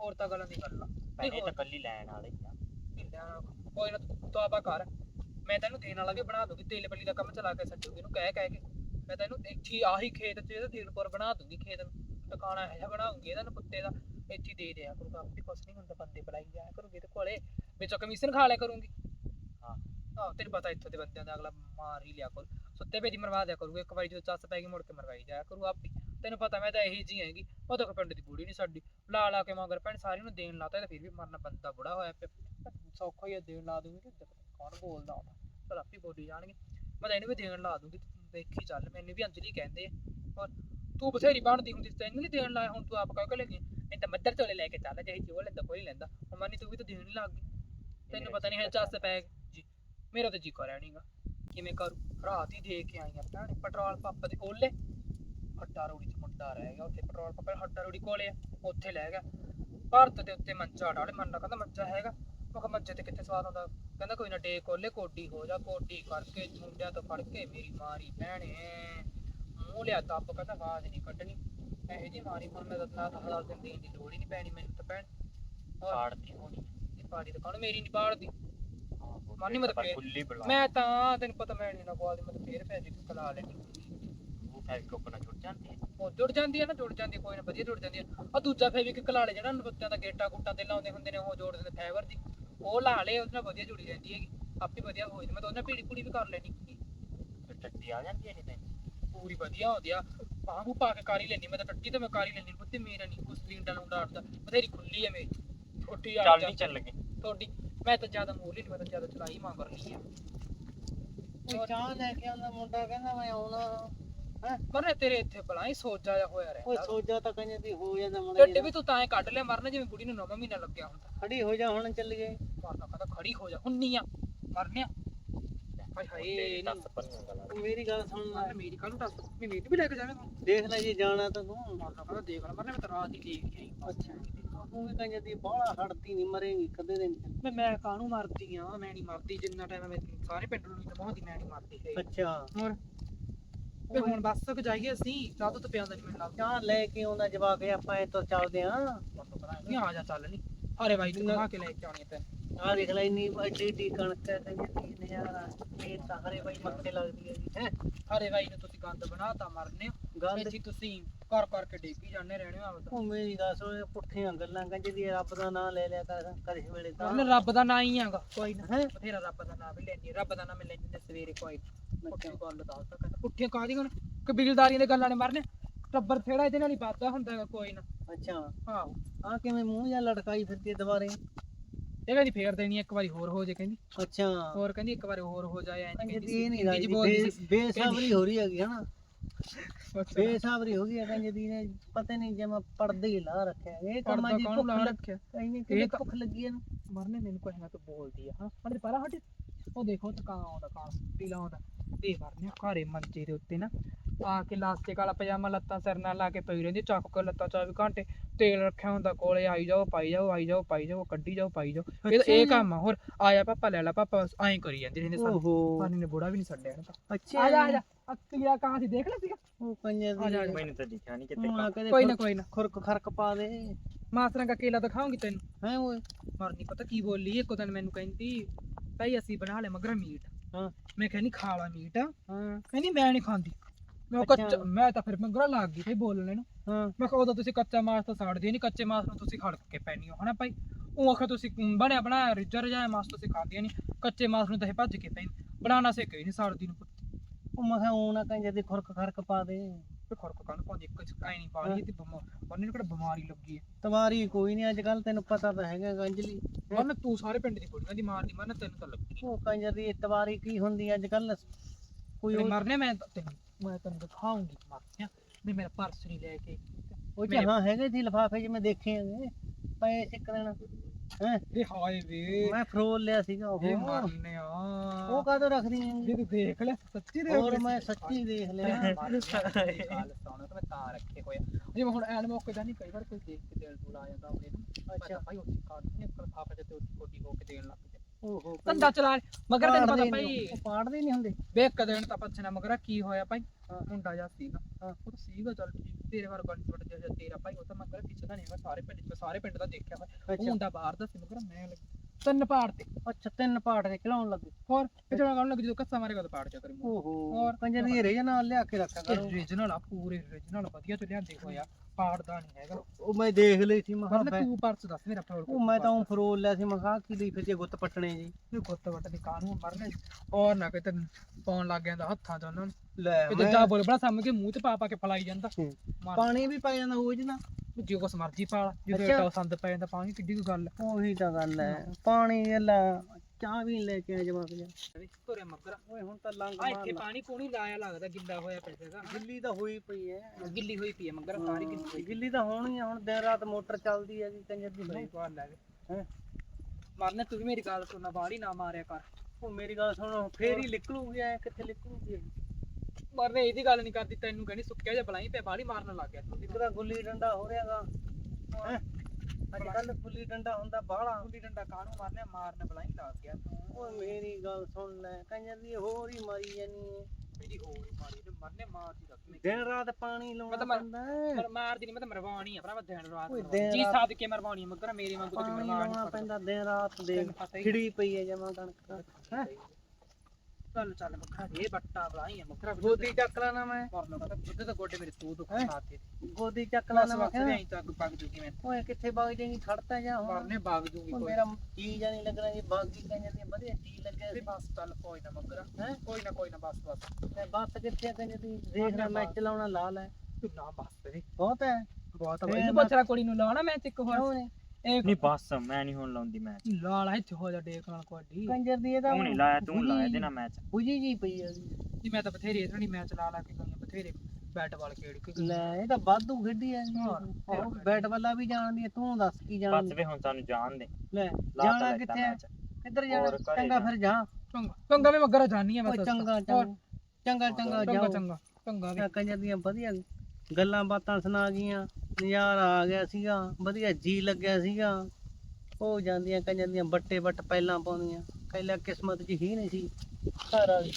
ਹੋਰ ਤਾਂ ਗੱਲਾਂ ਦੀ ਗੱਲ ਪੈਸੇ ਹੋਰ ਤਾਂ ਕੱਲੀ ਲੈਣ ਵਾਲੇ ਹੀ ਆ। ਕੋਈ ਨਾ ਤੂੰ ਤੋਬਾ ਕਰ ਮੈਂ ਤੈਨੂੰ ਦੇਣ ਵਾਲਾ ਵੀ ਬਣਾ ਦੂੰਗੀ ਤੇਲ ਪੱਲੀ ਦਾ ਕੰਮ ਚਲਾ ਕੇ ਛੱਡੂਗੀ ਇਹਨੂੰ ਕਹਿ ਕਹਿ ਕੇ। ਮੈਂ ਤੈਨੂੰ ਇੱਥੇ ਆਹੀ ਖੇਤ 'ਚ ਇਹਦਾ ਦੀਨਪੁਰ ਬਣਾ ਦੂੰਗੀ ਖੇਤ ਨੂੰ। ਟਿਕਾਣਾ ਹੈ ਬਣਾਉਂਗੀ ਇਹਦਾ ਨੂੰ ਕੁੱਤੇ ਦਾ। ਇੱਥੇ ਹੀ ਦੇ ਦਿਆ ਕਰੂਗਾ ਆਪੇ ਕੁਛ ਨਹੀਂ ਹੁੰਦਾ ਬੰਦੇ ਬੁਲਾਈ ਜਾਇਆ ਕਰੂਗੀ ਤੇ ਕੋਲੇ ਵਿੱਚੋਂ ਕਮਿਸ਼ਨ ਖਾ ਲਿਆ ਕਰੂੰਗੀ। ਹਾਂ। ਆਹ ਤੈਨੂੰ ਪਤਾ ਇੱਥੋਂ ਦੇ ਬੰਦਿਆਂ ਦਾ ਅਗਲਾ ਮਾਰ ਹੀ ਲਿਆ ਕਰੂ। ਸੁੱਤੇ ਪੇ ਦੀ ਮਰਵਾ ਦਿਆ ਕਰੂਗਾ ਇੱਕ ਵਾਰੀ ਜਦੋਂ ਚੱਸ ਪੈ ਗਈ ਮੁੜ ਕੇ ਮਰਵਾਈ ਜਾਇਆ ਕਰੂ ਆਪੇ। ਤੈਨੂੰ ਪਤਾ ਮੈਂ ਤਾਂ ਇਹੀ ਜੀ ਹੈਗੀ ਉਹ ਤਾਂ ਪਿੰਡ ਦੀ ਬੁੜੀ ਨਹੀਂ ਸਾਡੀ। ਲਾ ਲਾ ਕੇ ਮਗਰ ਭੈਣ ਸਾਰੀ ਨੂੰ ਦੇਣ ਲਾਤਾ ਤੇ ਫਿਰ ਵੀ ਮਰਨਾ ਬੰਦਾ ਬੁੜਾ ਹੋਇਆ ਪਿਆ। ਸੌਖਾ ਹੀ ਆ, ਦੇਣ ਲਾ ਦੂੰਗੀ ਕਿ ਕੌਣ ਬੋਲਦਾ ਹੁੰਦਾ? ਚਲ ਆਪੇ ਬੋਲੀ ਜਾਣਗੇ। ਮੈਂ ਤਾਂ ਇਹਨੂੰ ਵੀ ਦੇਣ ਲਾ ਦੂੰਗੀ ਤੂੰ ਦੇਖੀ ਚੱਲ ਮੈਨੂੰ ਵੀ ਅੰਜਲੀ ਕਹਿੰਦੇ ਆ। ਔਰ ਤੂੰ ਬਥੇਰੀ ਬਣਦੀ ਹੁੰਦੀ ਤੈਨੂੰ ਨਹੀਂ ਦੇਣ ਲਾਇਆ ਹੁਣ ਤੂੰ ਆਪ ਕਹਿ ਕੇ ਲੈ ਗਈ ਨਹੀਂ ਤਾਂ ਮੱਦਰ ਚੋਲੇ ਲੈ ਕੇ ਚੱਲ ਜੇ ਜੋ ਲੈਂਦਾ ਕੋਈ ਲੈਂਦਾ। ਹੁਣ ਮਾਨੀ ਤੂੰ ਵੀ ਤਾਂ ਦੇਣ ਲੱਗ ਗਈ। ਤੈਨੂੰ ਪਤਾ ਨਹੀਂ ਹੈ ਚੱਸ ਪੈ ਜੀ ਮੇਰਾ ਤਾਂ ਜੀ ਕਰਿਆ ਨਹੀਂਗਾ ਕਿਵੇਂ ਕਰੂ? ਰਾਤ ਹੀ ਦੇ ਕੇ ਆਈਆਂ ਭੈਣੇ ਪੈਟਰੋਲ ਪੰਪ ਦੇ ਓਲੇ ਹੱਡਾ ਰੋੜੀ ਚ ਮੁੰਡਾ ਰਹਿ ਗਿਆ ਉੱਥੇ ਪੈਟਰੋਲ ਪੰਪ ਹੱਡਾ ਰੋੜੀ ਕੋਲੇ ਆ ਉੱਥੇ ਲੈ ਗਿਆ। ਭਾਰਤ ਦੇ ਉੱਤੇ ਮੰਚਾ ਡਾਲੇ ਮੰਨ ਕਹਿੰਦਾ ਮੰਚਾ ਹੈਗਾ। ਮੈਂ ਕਿਹਾ ਮੰਚੇ ਤੇ ਕਿੱਥੇ ਸਵਾਦ ਆਉਂਦਾ? ਕਹਿੰਦਾ ਕੋਈ ਨਾ ਡੇ ਕੋਲੇ ਕੋਡੀ ਹੋ ਜਾ ਕੋਡੀ ਕਰਕੇ ਮੁੰਡਿਆਂ ਤੋਂ ਫੜ ਕੇ ਮੇਰੀ ਮਾਰੀ ਭੈਣੇ। ਮੂੰਹ ਲਿਆ ਦੱਬ ਕਹਿੰਦਾ ਆਵਾਜ਼ ਨਹੀਂ ਕੱਢਣੀ। ਇਹੋ ਜੀ ਮਾਰੀ ਹੁਣ ਮੈਂ ਤਾਂ ਤਾਂ ਦਿਨ ਦੇਣ ਦੀ ਲੋੜ ਹੀ ਨਹੀਂ ਪੈਣੀ ਮੈਨੂੰ ਤਾਂ ਭੈਣ। ਸਾੜਤੀ ਹੋਣੀ। ਇਹ ਪਾੜੀ ਦੁਕਾਨ ਮੇਰੀ ਨਹੀਂ ਪਾੜਦੀ। ਮਾਨੀ ਮੈਂ ਤਾਂ ਪਰ ਫੇਰ- ਮੈਂ ਤਾਂ ਤੈਨੂੰ ਪਤਾ ਮੈਂ ਨਹੀਂ ਨਾ ਮੈਂ ਤਾਂ ਫੇਰ ਪੈ ਜੀ ਕਲਾ ਲੈਣੀ ਉਹ ਫੈਲ ਕੇ ਆਪਣਾ ਜੁੜ ਜਾਂਦੀ ਹੈ। ਉਹ ਜੁੜ ਜਾਂਦੀ ਹੈ ਨਾ ਜੁੜ ਜਾਂਦੀ ਕੋਈ ਨਾ ਵਧੀਆ ਜੁੜ ਜਾਂਦੀ ਹੈ। ਆ ਦੂਜਾ ਫੇਵਿਕ ਕਲਾਲੇ ਜਿਹੜਾ ਨਬੱਤਿਆਂ ਦਾ ਗੇਟਾ ਗੁੱਟਾਂ ਤੇ ਲਾਉਂਦੇ ਹੁੰਦੇ ਨੇ ਉਹ ਜੋੜ ਦਿੰਦੇ ਫਾਈਬਰ ਦੀ। ਉਹ ਲਾ ਲੇ ਉਹਦੇ ਨਾਲ ਵਧੀਆ ਜੁੜੀ ਰਹਿੰਦੀ ਹੈਗੀ। ਆਪੇ ਵਧੀਆ ਹੋ ਜਾਂਦੀ ਮੈਂ ਤਾਂ ਉਹਦੇ ਨਾਲ ਪੀੜੀ ਪੂੜੀ ਵੀ ਕਰ ਲੈਣੀ ਟੱਟੀ ਆ ਜਾਂਦੀ ਹੈ ਨਹੀਂ ਤੈਨੂੰ ਪੂਰੀ ਵਧੀਆ ਹੁੰਦੀ ਆ। ਬਾਹੂ ਪਾ ਕੇ ਕਾਰੀ ਲੈਣੀ ਮੈਂ ਤਾਂ ਟੱਟੀ ਤੇ ਮੈਂ ਕਾਰੀ ਲੈਣੀ ਪੁੱਤੇ ਮੇਰਾ ਨਹੀਂ ਕੁਛ ਲੀਂਡਾ ਲੂੰਡਾ ਅੜਦਾ ਬਥੇਰੀ ਖੁੱਲੀ ਹੈ ਮੇਰੀ ਛੋਟੀ ਆ ਚੱਲ ਨਹੀਂ ਚੱਲ ਗਏ ਤੁਹਾਡੀ ਮੈਂ ਤਾਂ ਜ਼ਿਆਦਾ ਮੂਲ ਹੀ ਨਹੀਂ ਮੈਂ ਤਾਂ ਜ਼ਿਆਦਾ ਚਲਾਈ ਮਾਂ ਕਰਨੀ ਆ। ਉਹ ਚਾਹ ਲੈ ਕੇ ਆਉਂਦਾ ਮੁੰਡਾ ਕਹਿੰਦਾ ਮੈਂ ਆਉਣਾ। ਹੈ? ਮਰਨੇ ਤੇਰੇ ਇੱਥੇ ਭਲਾ ਹੀ ਸੋਜਾ ਜਿਹਾ ਹੋਇਆ ਓਏ ਰਹਿੰਦਾ। ਸੋਜਾ ਤਾਂ ਕੰਜਰ ਦੀ ਹੋ ਜਾਂਦਾ ਮੁੰਡਾ ਢਿੱਡ ਵੀ ਤੂੰ ਤਾਂ ਐ ਕੱਢ ਲਿਆ ਮਰਨਾ ਜਿਵੇਂ ਬੁੜੀ ਨੂੰ ਨਵਾਂ ਮਹੀਨਾ ਲੱਗਿਆ ਹੁੰਦਾ। ਖੜੀ ਹੋ ਜਾ ਹੁਣ ਚੱਲ ਗਏ ਮਰਨਾ ਕਹਿੰਦਾ ਖੜੀ ਹੋ ਜਾ ਹੁੰਨੀ ਆ ਮਰਨਿਆ। ਹਾਏ ਨਹੀਂ ਤੂੰ ਮੇਰੀ ਗੱਲ ਸੁਣ ਲੈ। ਦੱਸ ਮੈਂ ਮੇਰੀ ਵੀ ਲੈ ਕੇ ਜਾਵੇਂ ਦੇਖ ਲੈ ਜੇ ਜਾਣਾ ਤਾਂ ਤੂੰ। ਮਰਨਾ ਕਹਿੰਦਾ ਦੇਖ ਲੈ ਮਰਨਾ ਮੈਂ ਤਾਂ ਰਾਤ ਹੀ ਦੇਖ ਕੇ ਆਈ। ਅੱਛਾ। ਤੂੰ ਵੀ ਕੰਜਰ ਦੀ ਬਾਹਲਾ ਹੜਦੀ ਨਹੀਂ ਮਰੇਂਗੀ ਕਦੇ ਦਿਨ ਚ। ਮੈਂ ਮੈਂ ਕਾਹਨੂੰ ਮਰਦੀ ਆ? ਮੈਂ ਨਹੀਂ ਮਰਦੀ ਜਿੰਨਾ ਟਾਈਮ ਮੈਂ ਸਾਰੇ ਪਿੰਡ ਨੂੰ ਤਾਂ ਮੋਹਦੀ ਮੈਂ ਨਹੀਂ ਮਰਦੀ ਹੈ ਅੱਛਾ। ਹੋਰ? ਤੇ ਹੁਣ ਬੱਸ ਤੱਕ ਜਾਈਏ ਅਸੀਂ ਚਾਹ ਤੋਂ ਪਿਆਉਂਦਾ ਨਹੀਂ ਮੈਨੂੰ ਲੱਗਦਾ। ਚਾਹ ਲੈ ਕੇ ਆਉਂਦਾ ਜਵਾਕ ਆਪਾਂ ਇੱਥੋਂ ਚੱਲਦੇ ਆਂ। ਨਹੀਂ ਆ ਜਾ ਚੱਲ ਨਹੀਂ ਹਰੇ ਬਾਈ ਤੂੰ ਕਹਾ ਕੇ ਲੈ ਕੇ ਆਉਣੀ ਤੈਨੂੰ। ਆ ਦੇਖ ਲੈ ਇੰਨੀ ਐਡੀ ਏਡੀ ਕਣਕ ਹੈ ਕੰਜਰ ਦੀ ਨਜ਼ਾਰਾ ਇਹ ਤਾਂ ਹਰੇ ਬਾਈ ਮੱਥੇ ਲੱਗਦੀ ਹੈ ਜੀ ਹੈ। ਹਰੇ ਬਾਈ ਨੂੰ ਤੁਸੀਂ ਗੰਦ ਬਣਾਤਾ ਮਰਨੇ ਹੋ। ਗੰਦ? ਇੱਥੇ ਤੁਸੀਂ ਕਰ ਕਰਕੇ ਡੇਗੀ ਜਾਂਦੇ ਰਹਿਣੇ ਹੋ ਆਪਦਾ। ਉਹ ਮੇਰੀ ਗੱਲ ਸੁਣ ਪੁੱਠੀਆਂ ਗੱਲਾਂ ਕੰਜਰ ਦੀ ਰੱਬ ਦਾ ਨਾਮ ਲੈ ਲਿਆ ਕਰ ਕਦੇ ਵੇਲੇ ਤਾਂ। ਉਹਨੇ ਰੱਬ ਦਾ ਨਾਂ ਹੀ ਆਗਾ ਕੋਈ ਨਾ ਹੈਂ? ਬਥੇਰਾ ਰੱਬ ਦਾ ਨਾਂ ਵੀ ਲੈਣੀ ਰੱਬ ਦਾ ਨਾਂ ਮੈਂ ਲੈਣੀ ਸਵੇਰੇ ਕੋਈ ਪੁੱਠੀ ਗੱਲ ਦੱਸਦਾ ਕਹਿੰਦਾ। ਪੁੱਠੀਆਂ ਕਾਹਦੀਆਂ ਕਬੀਲਦਾਰੀਆਂ ਦੇ ਗੱਲਾਂ ਨੇ ਮਰਨੇ। ਟੱਬਰ ਥੇੜਾ ਇਹਦੇ ਨਾਲ ਹੀ ਵਾਦਾ ਹੁੰਦਾ ਕੋਈ ਨਾ। ਅੱਛਾ। ਆਹੋ ਆ ਕਿਵੇਂ ਮੂੰਹ ਜਾਂ ਲਟਕਾਈ ਫਿਰਦੀ ਦੁਬਾਰੇ? ਇਹ ਕਹਿੰਦੀ ਫੇਰ ਦੇਣੀ ਇੱਕ ਵਾਰੀ ਹੋਰ ਹੋ ਜੇ ਕਹਿੰਦੀ। ਅੱਛਾ। ਹੋਰ ਕਹਿੰਦੀ ਇੱਕ ਵਾਰੀ ਹੋਰ ਹੋ ਜਾਏ ਐਂ ਕਹਿੰਦੀ ਇਹ ਨਹੀਂ ਸੀ। ਬੇਸਬਰੀ ਹੋ ਰਹੀ ਹੈਗੀ ਹਨਾ। ਬੇਸਬਰੀ ਹੋ ਗਈ ਹੈ ਕੰਜਰ ਦੀ ਨੇ ਪਤਾ ਨਹੀਂ ਜਿਵੇਂ ਪਰਦੇ ਹੀ ਲਾ ਰੱਖਿਆ ਇਹ ਕੰਮ ਜੀ ਭੁੱਖ ਰੱਖਿਆ? ਇਹਨੇ ਇਹ ਤਾਂ- ਭੁੱਖ ਲੱਗੀ ਹੈ ਮਰਨੇ ਮੈਨੂੰ ਕੋਈ ਨਾ ਤੂੰ ਬੋਲਦੀ ਆ ਹਾਂ। ਮਰਨੇ ਪਰਾ ਹਟ। ਉਹ ਦੇਖੋ ਤਕਾਂ ਆਉਂਦਾ ਕਾਂ ਪੀਲਾ ਆਉਂਦਾ ਇਹ ਮਰਨੇ ਘਰੇ ਮੰਜੇ ਦੇ ਉੱਤੇ ਨਾ। ਆ ਕੇ ਲਾਸਟਿਕ ਵਾਲਾ ਪਜਾਮਾ ਲੱਤਾਂ ਸਿਰ ਨਾਲ ਲਾ ਕੇ ਪਈ ਰਹਿੰਦੀ ਚੱਕ ਕੇ ਲੱਤਾਂ 24 ਘੰਟੇ ਤੇਲ ਰੱਖਿਆ ਹੁੰਦਾ ਕੋਲੇ ਆਈ ਜਾਓ ਪਾਈ ਜਾਓ ਆਈ ਜਾਓ ਪਾਈ ਜਾਓ ਕੱਢੀ ਜਾਓ ਪਾਈ ਜਾਓ। ਇਹ। ਕੰਮ ਆ ਹੋਰ ਆਇਆ ਪਾਪਾ ਲੈ ਲੈ ਪਾਪਾ ਬਸ ਐਂ ਕਰੀ ਜਾਂਦੀ ਰਹਿੰਦੀ ਸਾਨੂੰ। ਓਹੋ। ਪਾਣੀ ਨੇ ਬੁੜਾ ਵੀ ਨਹੀਂ ਛੱਡਿਆ ਤਾਂ। ਅੱਛਾ ਆ ਜਾ ਆ ਜਾ। ਆ ਪੀਲਾ ਕਾਂ ਸੀ ਦੇਖ ਲੈ ਸੀਗਾ। ਉਹ ਕੰਜਰ ਆ ਜਾ, ਆ ਦੀ ਜਾ। ਮੈਨੂੰ ਤਾਂ ਦਿਖਿਆ ਨਹੀਂ ਕਿਤੇ ਕੋਈ ਨਾ ਕੋਈ ਨਾ। ਖੁਰਕ ਖਰਕ ਪਾ ਦੇ। ਮਾਸਟਰਾਂ ਦਾ ਕੇਲਾ ਦਿਖਾਉਂਗੀ ਤੈਨੂੰ। ਹੈ ਓਏ। ਮਰਨੀ ਪਤਾ ਕੀ ਬੋਲੀ ਇੱਕ ਦਿਨ ਮੈਨੂੰ ਕਹਿੰਦੀ ਭਾਈ ਅਸੀਂ ਬਣਾ ਲੈ ਮਗਰ ਮੀਟ। ਹਾਂ। ਮੈਂ ਕਹਿੰਦੀ ਖਾ ਲਾ ਮੀਟ ਹਾਂ। ਕਹਿੰਦੀ ਮੈਂ ਨਹੀਂ ਖਾਂਦੀ। ਮੈਂ। ਕੱਚਾ ਮੈਂ ਤਾਂ ਫਿਰ ਮਗਰ ਲੱਗ ਗਈ ਤੇ ਬੋਲਣੇ ਨੂੰ। ਹਾਂ। ਮੈਂ ਕਿਹਾ ਉਦੋਂ ਤੁਸੀਂ ਕੱਚਾ ਮਾਸ ਤਾਂ ਸਾੜਦੇ ਨਹੀਂ ਕੱਚੇ ਮਾਸ ਨੂੰ ਤੁਸੀਂ ਖੜਕ ਕੇ ਪੈਣੀ ਹੋ ਹਨਾ ਭਾਈ? ਉਹ ਆਖਿਆ ਤੁਸੀਂ ਬਣਿਆ ਬਣਾਇਆ ਰਿਜਾ ਰਜਾਇਆ ਮਾਸ ਤੁਸੀਂ ਖਾਂਦੇ ਨਹੀਂ ਕੱਚੇ ਮਾਸ ਨੂੰ ਤਾਂ ਇਹ ਭੱਜ ਕੇ ਪੈਂਦੇ ਬਣਾਉਣਾ ਸੇ ਕੋਈ ਨਹੀਂ ਸਾੜਦੀ ਨੂੰ ਉਹ ਮੈਂ ਕਿਹਾ ਉਹ ਨਾ ਕਹਿੰਦੇ ਦੀ ਖੁਰਕ ਖਰਕ ਪਾ ਦੇ। ਤੇ ਖੜਕ ਕੰਨ ਪਾਉਂਦੀ? ਇੱਕ ਐ ਨਹੀਂ ਪਾਣੀ ਤੇ ਬਿਮਾਰ ਉਹਨੇ ਕਿਹੜਾ ਬਿਮਾਰੀ ਲੱਗੀ ਹੈ? ਤਵਾਰੀ ਕੋਈ ਨਹੀਂ ਅੱਜ ਕੱਲ ਤੈਨੂੰ ਪਤਾ ਤਾਂ ਹੈਗਾ ਗੰਜਲੀ। ਮਨ ਤੂੰ ਸਾਰੇ ਪਿੰਡ ਦੀ ਕੁੜੀਆਂ ਦੀ ਮਾਰਦੀ ਮਨ ਤੈਨੂੰ ਤਾਂ ਲੱਗੀ। ਉਹ ਕੰਜਰ ਦੀ ਤਵਾਰੀ ਕੀ ਹੁੰਦੀ ਅੱਜ ਕੱਲ ਕੋਈ ਮਰਨੇ ਮੈਂ ਤੈਨੂੰ ਮੈਂ ਤੈਨੂੰ ਦਿਖਾਉਂਗੀ ਮਰਨਿਆ ਵੀ ਮੇਰਾ ਪਰਸ ਨਹੀਂ ਲੈ ਕੇ ਉਹ ਚ ਮੇਰੇ- ਹਾਂ ਹੈਗੇ ਸੀ ਲਿਫਾਫੇ ਜਿਵੇਂ ਦੇਖੇ ਹੈਗੇ। ਪਏ ਇੱਕ ਦਿਨ ਹੈ? ਇਹ ਹਾਏ ਵੇ। ਮੈਂ ਫਰੋਲ ਲਿਆ ਸੀਗਾ ਉਹ ਇਹ ਮਰਨੇ ਆ ਉਹ ਕਾਹਦੋਂ ਰੱਖਦੀ ਜੇ ਤੂੰ ਦੇਖ ਲੈ ਸੱਚੀ ਦੇਖ ਹੋਰ ਮੈਂ ਸੱਚੀ ਦੇਖ ਲਿਆ। ਤੇ ਮੈਂ ਹੁਣ ਐਨ ਮੌਕੇ ਦਾ ਨਹੀਂ ਕਈ ਵਾਰ ਕੋਈ ਦੇਖ ਕੇ ਦਿਲ ਦੂਲ ਆ ਜਾਂਦਾ ਹੋਵੇ ਨਾ। ਅੱਛਾ। ਅੱਛਾ। ਭਾਈ ਉੱਥੇ ਕਾਟ ਨਹੀਂ ਅਕਲ ਖਾਪੇ ਤੇ ਉੱਥੇ ਕੋਟੀ ਹੋ ਕੇ ਦੇਣ ਲੱਗ ਓਹੋ ਧੰਦਾ ਚਲਾ ਮਗਰ ਤੈਨੂੰ ਪਤਾ ਭਾਈ ਨੀ, ਪਾੜਦੇ ਨਹੀਂ ਹੁੰਦੇ। ਵੇ ਕਦੇ ਤਾਂ ਪੁੱਛਣਾ ਮਗਰ ਕੀ ਹੋਇਆ ਭਾਈ। ਮੁੰਡਾ ਜਾ ਸੀਗਾ। ਉਹ ਤਾਂ ਸੀਗਾ ਚੱਲ ਠੀਕ। ਤੇਰੇ ਵਰਗਾ ਨਹੀਂ ਛੋਟਾ ਜਿਹਾ ਤੇਰਾ ਭਾਈ ਉਹ ਤਾਂ ਮਗਰ ਕਿਸੇ ਦਾ ਨਹੀਂ ਹੈਗਾ ਸਾਰੇ ਪਿੰਡ ਚ ਮੈਂ ਸਾਰੇ ਪਿੰਡ ਦਾ ਦੇਖਿਆ ਹੋਇਆ। ਉਹ ਮੁੰਡਾ ਬਾਹਰ ਦਾ ਸੀ ਮਗਰ ਮੈਂ ਲੱਗੀ। ਤਿੰਨ ਪਾੜ ਤੇ। ਅੱਛਾ ਤਿੰਨ ਪਾੜ ਦੇ ਖਿਲਾਉਣ ਲੱਗੇ। ਹੋਰ ਇਹ ਜਿਹੜਾ ਕਰਨ ਲੱਗ ਜਦੋਂ ਕੱਸਾ ਮਾਰੇਗਾ ਤਾਂ ਪਾੜ ਜਾ ਕਰੀ। ਓਹੋ ਹੋਰ? ਕੰਜਰ ਦੀ ਰੇ ਨਾਲ ਲਿਆ ਕੇ ਰੱਖਿਆ ਕਰੋ। ਓਰੀਜਨਲ ਆ ਪੂਰੇ ਓਰੀਜਨਲ ਵਧੀਆ ਤੋਂ ਲਿਆਂਦੇ ਹੋਇਆ। ਪਾੜਦਾ ਨਹੀਂ ਹੈਗਾ। ਉਹ ਮੈਂ ਦੇਖ ਲਈ ਸੀ ਮੈਂ ਕਿਹਾ ਮਤਲਬ ਤੂੰ ਪਰਸ ਦੱਸ ਮੇਰਾ ਫਰੋਲ ਉਹ ਮੈਂ ਤਾਂ ਉਹ ਫਰੋਲ ਲਿਆ ਸੀ ਮੈਂ ਕਿਹਾ ਕੀ ਲਈ ਫਿਰ ਜੇ ਗੁੱਤ ਪੱਟਣੇ ਜੀ। ਇਹ ਗੁੱਤ ਵੱਟ ਦੀ ਕਾਨੂੰ ਮਰਨੇ ਔਰ ਨਾ ਕਿਤੇ ਪਾਉਣ ਲੱਗ ਜਾਂਦਾ ਹੱਥਾਂ 'ਚ ਉਹਨਾਂ ਨੂੰ। ਲੈ ਕਿਤੇ ਜਾ ਬੋਲ ਬੜਾ ਸਾਹਮਣੇ ਮੂੰਹ 'ਚ ਪਾ ਪਾ ਕੇ ਫਲਾਈ ਜਾਂਦਾ। ਪਾਣੀ ਵੀ ਪੈ ਜਾਂਦਾ ਉਹ ਨਾ। ਜੇ ਕੁਛ ਮਰਜ਼ੀ ਪਾ ਲਾ ਜਦੋਂ ਅੱਛਾ। ਏਡਾ ਸੰਦ ਪੈ ਜਾਂਦਾ ਪਾਣੀ ਕਿੱਡੀ ਕੁ ਗੱਲ ਉਹੀ ਤਾਂ ਗੱਲ ਹੈ। ਪਾਣੀ ਲੈ ਚਾਹ ਵੀ ਨੀ ਲੈ ਕੇ ਆ ਜਵਾਕ ਜਾ ਹੈ ਤੁਰੇ ਮਗਰ। ਓਏ ਹੁਣ ਤਾਂ ਲੰਗ ਆ ਇੱਥੇ ਪਾਣੀ ਪੂਣੀ ਲਾਇਆ ਲੱਗਦਾ ਗਿੱਲਾ ਹੋਇਆ ਪੈਸੇਗਾ ਗਿੱਲੀ ਤਾਂ ਹੋਈ ਪਈ ਐ। ਗਿੱਲੀ ਹੋਈ ਪਈ ਹੈ ਮਗਰ ਸਾਰੀ ਗਿੱਲੀ ਹੋਈ ਗਿੱਲੀ ਤਾਂ ਹੋਣੀ ਆ ਹੁਣ ਦਿਨ ਰਾਤ ਮੋਟਰ ਚੱਲਦੀ ਹੈਗੀ ਕੰਜਰ ਦੀ ਹੋਈ ਬਾਹਰ ਲੈ ਹੈਂ? ਮਰਨੇ ਤੂੰ ਵੀ ਮੇਰੀ ਗੱਲ ਸੁਣਨਾ ਬਾਹਲੀ ਨਾ ਮਾਰਿਆ ਕਰ। ਉਹ ਮੇਰੀ ਗੱਲ ਸੁਣੋ ਫੇਰ ਹੀ ਨਿਕਲੂਗੀ ਐ ਕਿੱਥੇ ਨਿਕਲੂਗੀ ਮਰਨੇ ਇਹਦੀ ਗੱਲ ਨਹੀਂ ਕਰਦੀ ਤੈਨੂੰ ਕਹਿੰਦੀ ਸੁੱਕਿਆ ਜਿਹਾ ਬਲਾਈ ਪਿਆ ਬਾਹਲੀ ਮਾਰਨ ਲੱਗ ਗਿਆ ਤੂੰ। ਇੱਕ ਤਾਂ ਗੁੱਲੀ ਡੰਡਾ ਹੋ ਰਿਹਾਗਾ। ਹੈ? ਅੱਜ ਕੱਲ ਗੁੱਲੀ ਡੰਡਾ ਹੁੰਦਾ ਬਾਹਲਾ ਗੁੱਲੀ ਡੰਡਾ ਕਾਹਨੂੰ ਮਾਰਨੇ ਮਾਰਨ ਬਲਾਈ ਲੱਗ ਗਿਆ। ਤੂੰ ਓਏ ਮੇਰੀ ਗੱਲ ਸੁਣ ਲੈ ਕੰਜਰ ਦੀ ਹੋਰ ਹੀ ਮਾਰੀ ਜਾਨੀ ਐ ਮੇਰੀ ਹੋਰ ਹੀ ਮਾਰੀ ਨੇ ਮਰਨੇ ਮਾਰਦੀ ਮੈਂ ਦਿਨ ਰਾਤ ਪਾਣੀ ਲਾਉਣਾ ਤਾਂ ਪੈਂਦਾ ਹੈ। ਪਰ ਮਾਰਦੀ ਨਹੀਂ ਮੈਂ ਤਾਂ ਮਰਵਾਉਣੀ ਆ ਭਰਾਵਾ ਦਿਨ ਰਾਤ ਓਏ ਮਰਵਾਉਣੀ। ਦਿਨ ਜੀ ਰਾਤ- ਸਾਦ ਕੇ ਮਰਵਾਉਣੀ ਆ ਮਗਰ ਮੇਰੇ ਵਾਂਗੂ ਤੂੰ ਪਾਣੀ ਮਰਵਾਉਣੀ ਲਾਉਣਾ ਪੈਂਦਾ ਦਿਨ ਰਾਤ ਦੇ ਤੈਨੂੰ ਪਤਾ ਹੀ ਖਿੜੀ ਪਈ ਐ ਜਮਾ ਕਣਕ। ਹੈ? ਚੱਲ ਚੱਲ ਮੱਖਾ ਇਹ ਬੱਟਾ ਬਲਾਈ ਆ ਮੱਖਰਾ ਗੋਦੀ ਚੱਕ ਲੈਣਾ ਮੈਂ। ਮਰਨ ਦਾ ਦੁੱਧ ਤਾਂ ਗੋਡੇ ਮੇਰੇ ਤੂੰ ਦੁੱਖ ਹੈਂ? ਲਾਤੇ ਗੋਦੀ ਚੱਕ ਲੈਣਾ ਮੈਂ ਬਸ ਕਿਹਾ। ਐਂ ਤੱਕ ਪੱਕ ਜੂਗੀ ਮੈਂ। ਓਏ ਕਿੱਥੇ ਵਗ ਜਾਏਗੀ ਖੜਤਾ ਜਾ ਹੁਣ। ਮਰਨੇ ਬਾਗ ਜੂਗੀ ਓਏ ਕੋਈ। ਮੇਰਾ ਜੀ ਜਾਂ ਨਹੀਂ ਲੱਗਣਾ ਜੀ ਬਾਗੀ ਕਹਿੰਦੇ ਦੀ ਵਧੀਆ ਜੀ ਲੱਗਿਆ। ਤੇ ਬਸ ਚੱਲ ਕੋਈ ਨਾ ਮਗਰ। ਹੈ? ਕੋਈ ਨਾ ਕੋਈ ਨਾ ਬਸ ਬਸ। ਤੇ ਬੱਸ ਕਿੱਥੇ ਕਹਿੰਦੇ ਦੀ ਦੇਖ ਲੈ ਮੈਂ ਚਲਾਉਣਾ ਲਾ ਲੈ। ਤੂੰ ਨਾ ਬਸ ਤੇ ਬਹੁਤ ਹੈ। ਬਹੁਤ ਇਹਨੂੰ ਲੈ ਕੁੜੀ ਨੂੰ ਲਾਉਣਾ ਮੈਂ ਤੇ ਇੱਕ ਹੋਰ। ਇਹ ਨਹੀਂ ਬਸ ਮੈਂ ਨਹੀਂ ਹੁਣ ਲਾਉਂਦੀ ਮੈਚ ਲਾਲਾ ਇੱਥੇ ਹੋ ਜਾ ਡੇਕ ਨਾਲ ਕੋਡੀ ਕੰਜਰ ਦੀ ਇਹਦਾ ਤੂੰ ਨਹੀਂ ਲਾਇਆ ਤੂੰ ਲਾਇਆ ਦੇ ਨਾ ਮੈਚ ਬੁਝੀ ਜੀ ਪਈ ਹੈ ਜੀ ਮੈਂ ਤਾਂ ਬਥੇਰੇ ਇਥਣੀ ਮੈਚ ਲਾ ਲਾ ਕੇ ਗਈਆਂ ਬਥੇਰੇ ਬੈਟ ਬਾਲ ਖੇਡ ਕੇ ਗਈਆਂ। ਲੈ ਇਹ ਤਾਂ ਵਾਧੂ ਖੇਡੀ ਐ ਹੋਰ। ਬੈਟ ਬੱਲਾ ਵੀ ਜਾਣਦੀ ਐ ਤੂੰ ਦੱਸ ਕੀ ਬਸ ਜਾਣਦੀ ਵੇ ਹੁਣ ਸਾਨੂੰ ਜਾਣ ਦੇ। ਲੈ ਲਾ ਜਾਣਾ ਕਿੱਥੇ ਐ? ਮੈਚ ਕਿੱਧਰ ਹੋਰ ਜਾਣਾ ਘਰੇ ਚੰਗਾ। ਫਿਰ ਜਾ। ਚੰਗਾ ਚੰਗਾ ਮੈਂ ਮਗਰ ਜਾਨੀ ਆ ਮੈਂ ਤਾਂ ਚੰਗਾ ਹੋਰ। ਚੰਗਾ ਚੰਗਾ ਚੰਗਾ ਚੰਗਾ ਜਾਓ। ਚੰਗਾ ਵੀ। ਕੰਜਰ ਦੀਆਂ ਵਧੀਆ ਗੱਲਾਂ ਬਾਤਾਂ ਸੁਣਾ ਗਈਆਂ। ਨਜ਼ਾਰਾ ਆ ਗਿਆ ਸੀਗਾ, ਵਧੀਆ ਜੀ ਲੱਗਿਆ ਸੀਗਾ। ਹੋ ਜਾਂਦੀਆਂ ਕੰਜਰ ਦੀਆਂ ਬੱਟੇ ਬੱਟ ਪਹਿਲਾਂ ਪਾਉਂਦੀਆਂ। ਕਹਿਲਾ ਕਿਸਮਤ 'ਚ ਹੀ ਨਹੀਂ ਸੀ। ਘਰ ਵਾਲੀ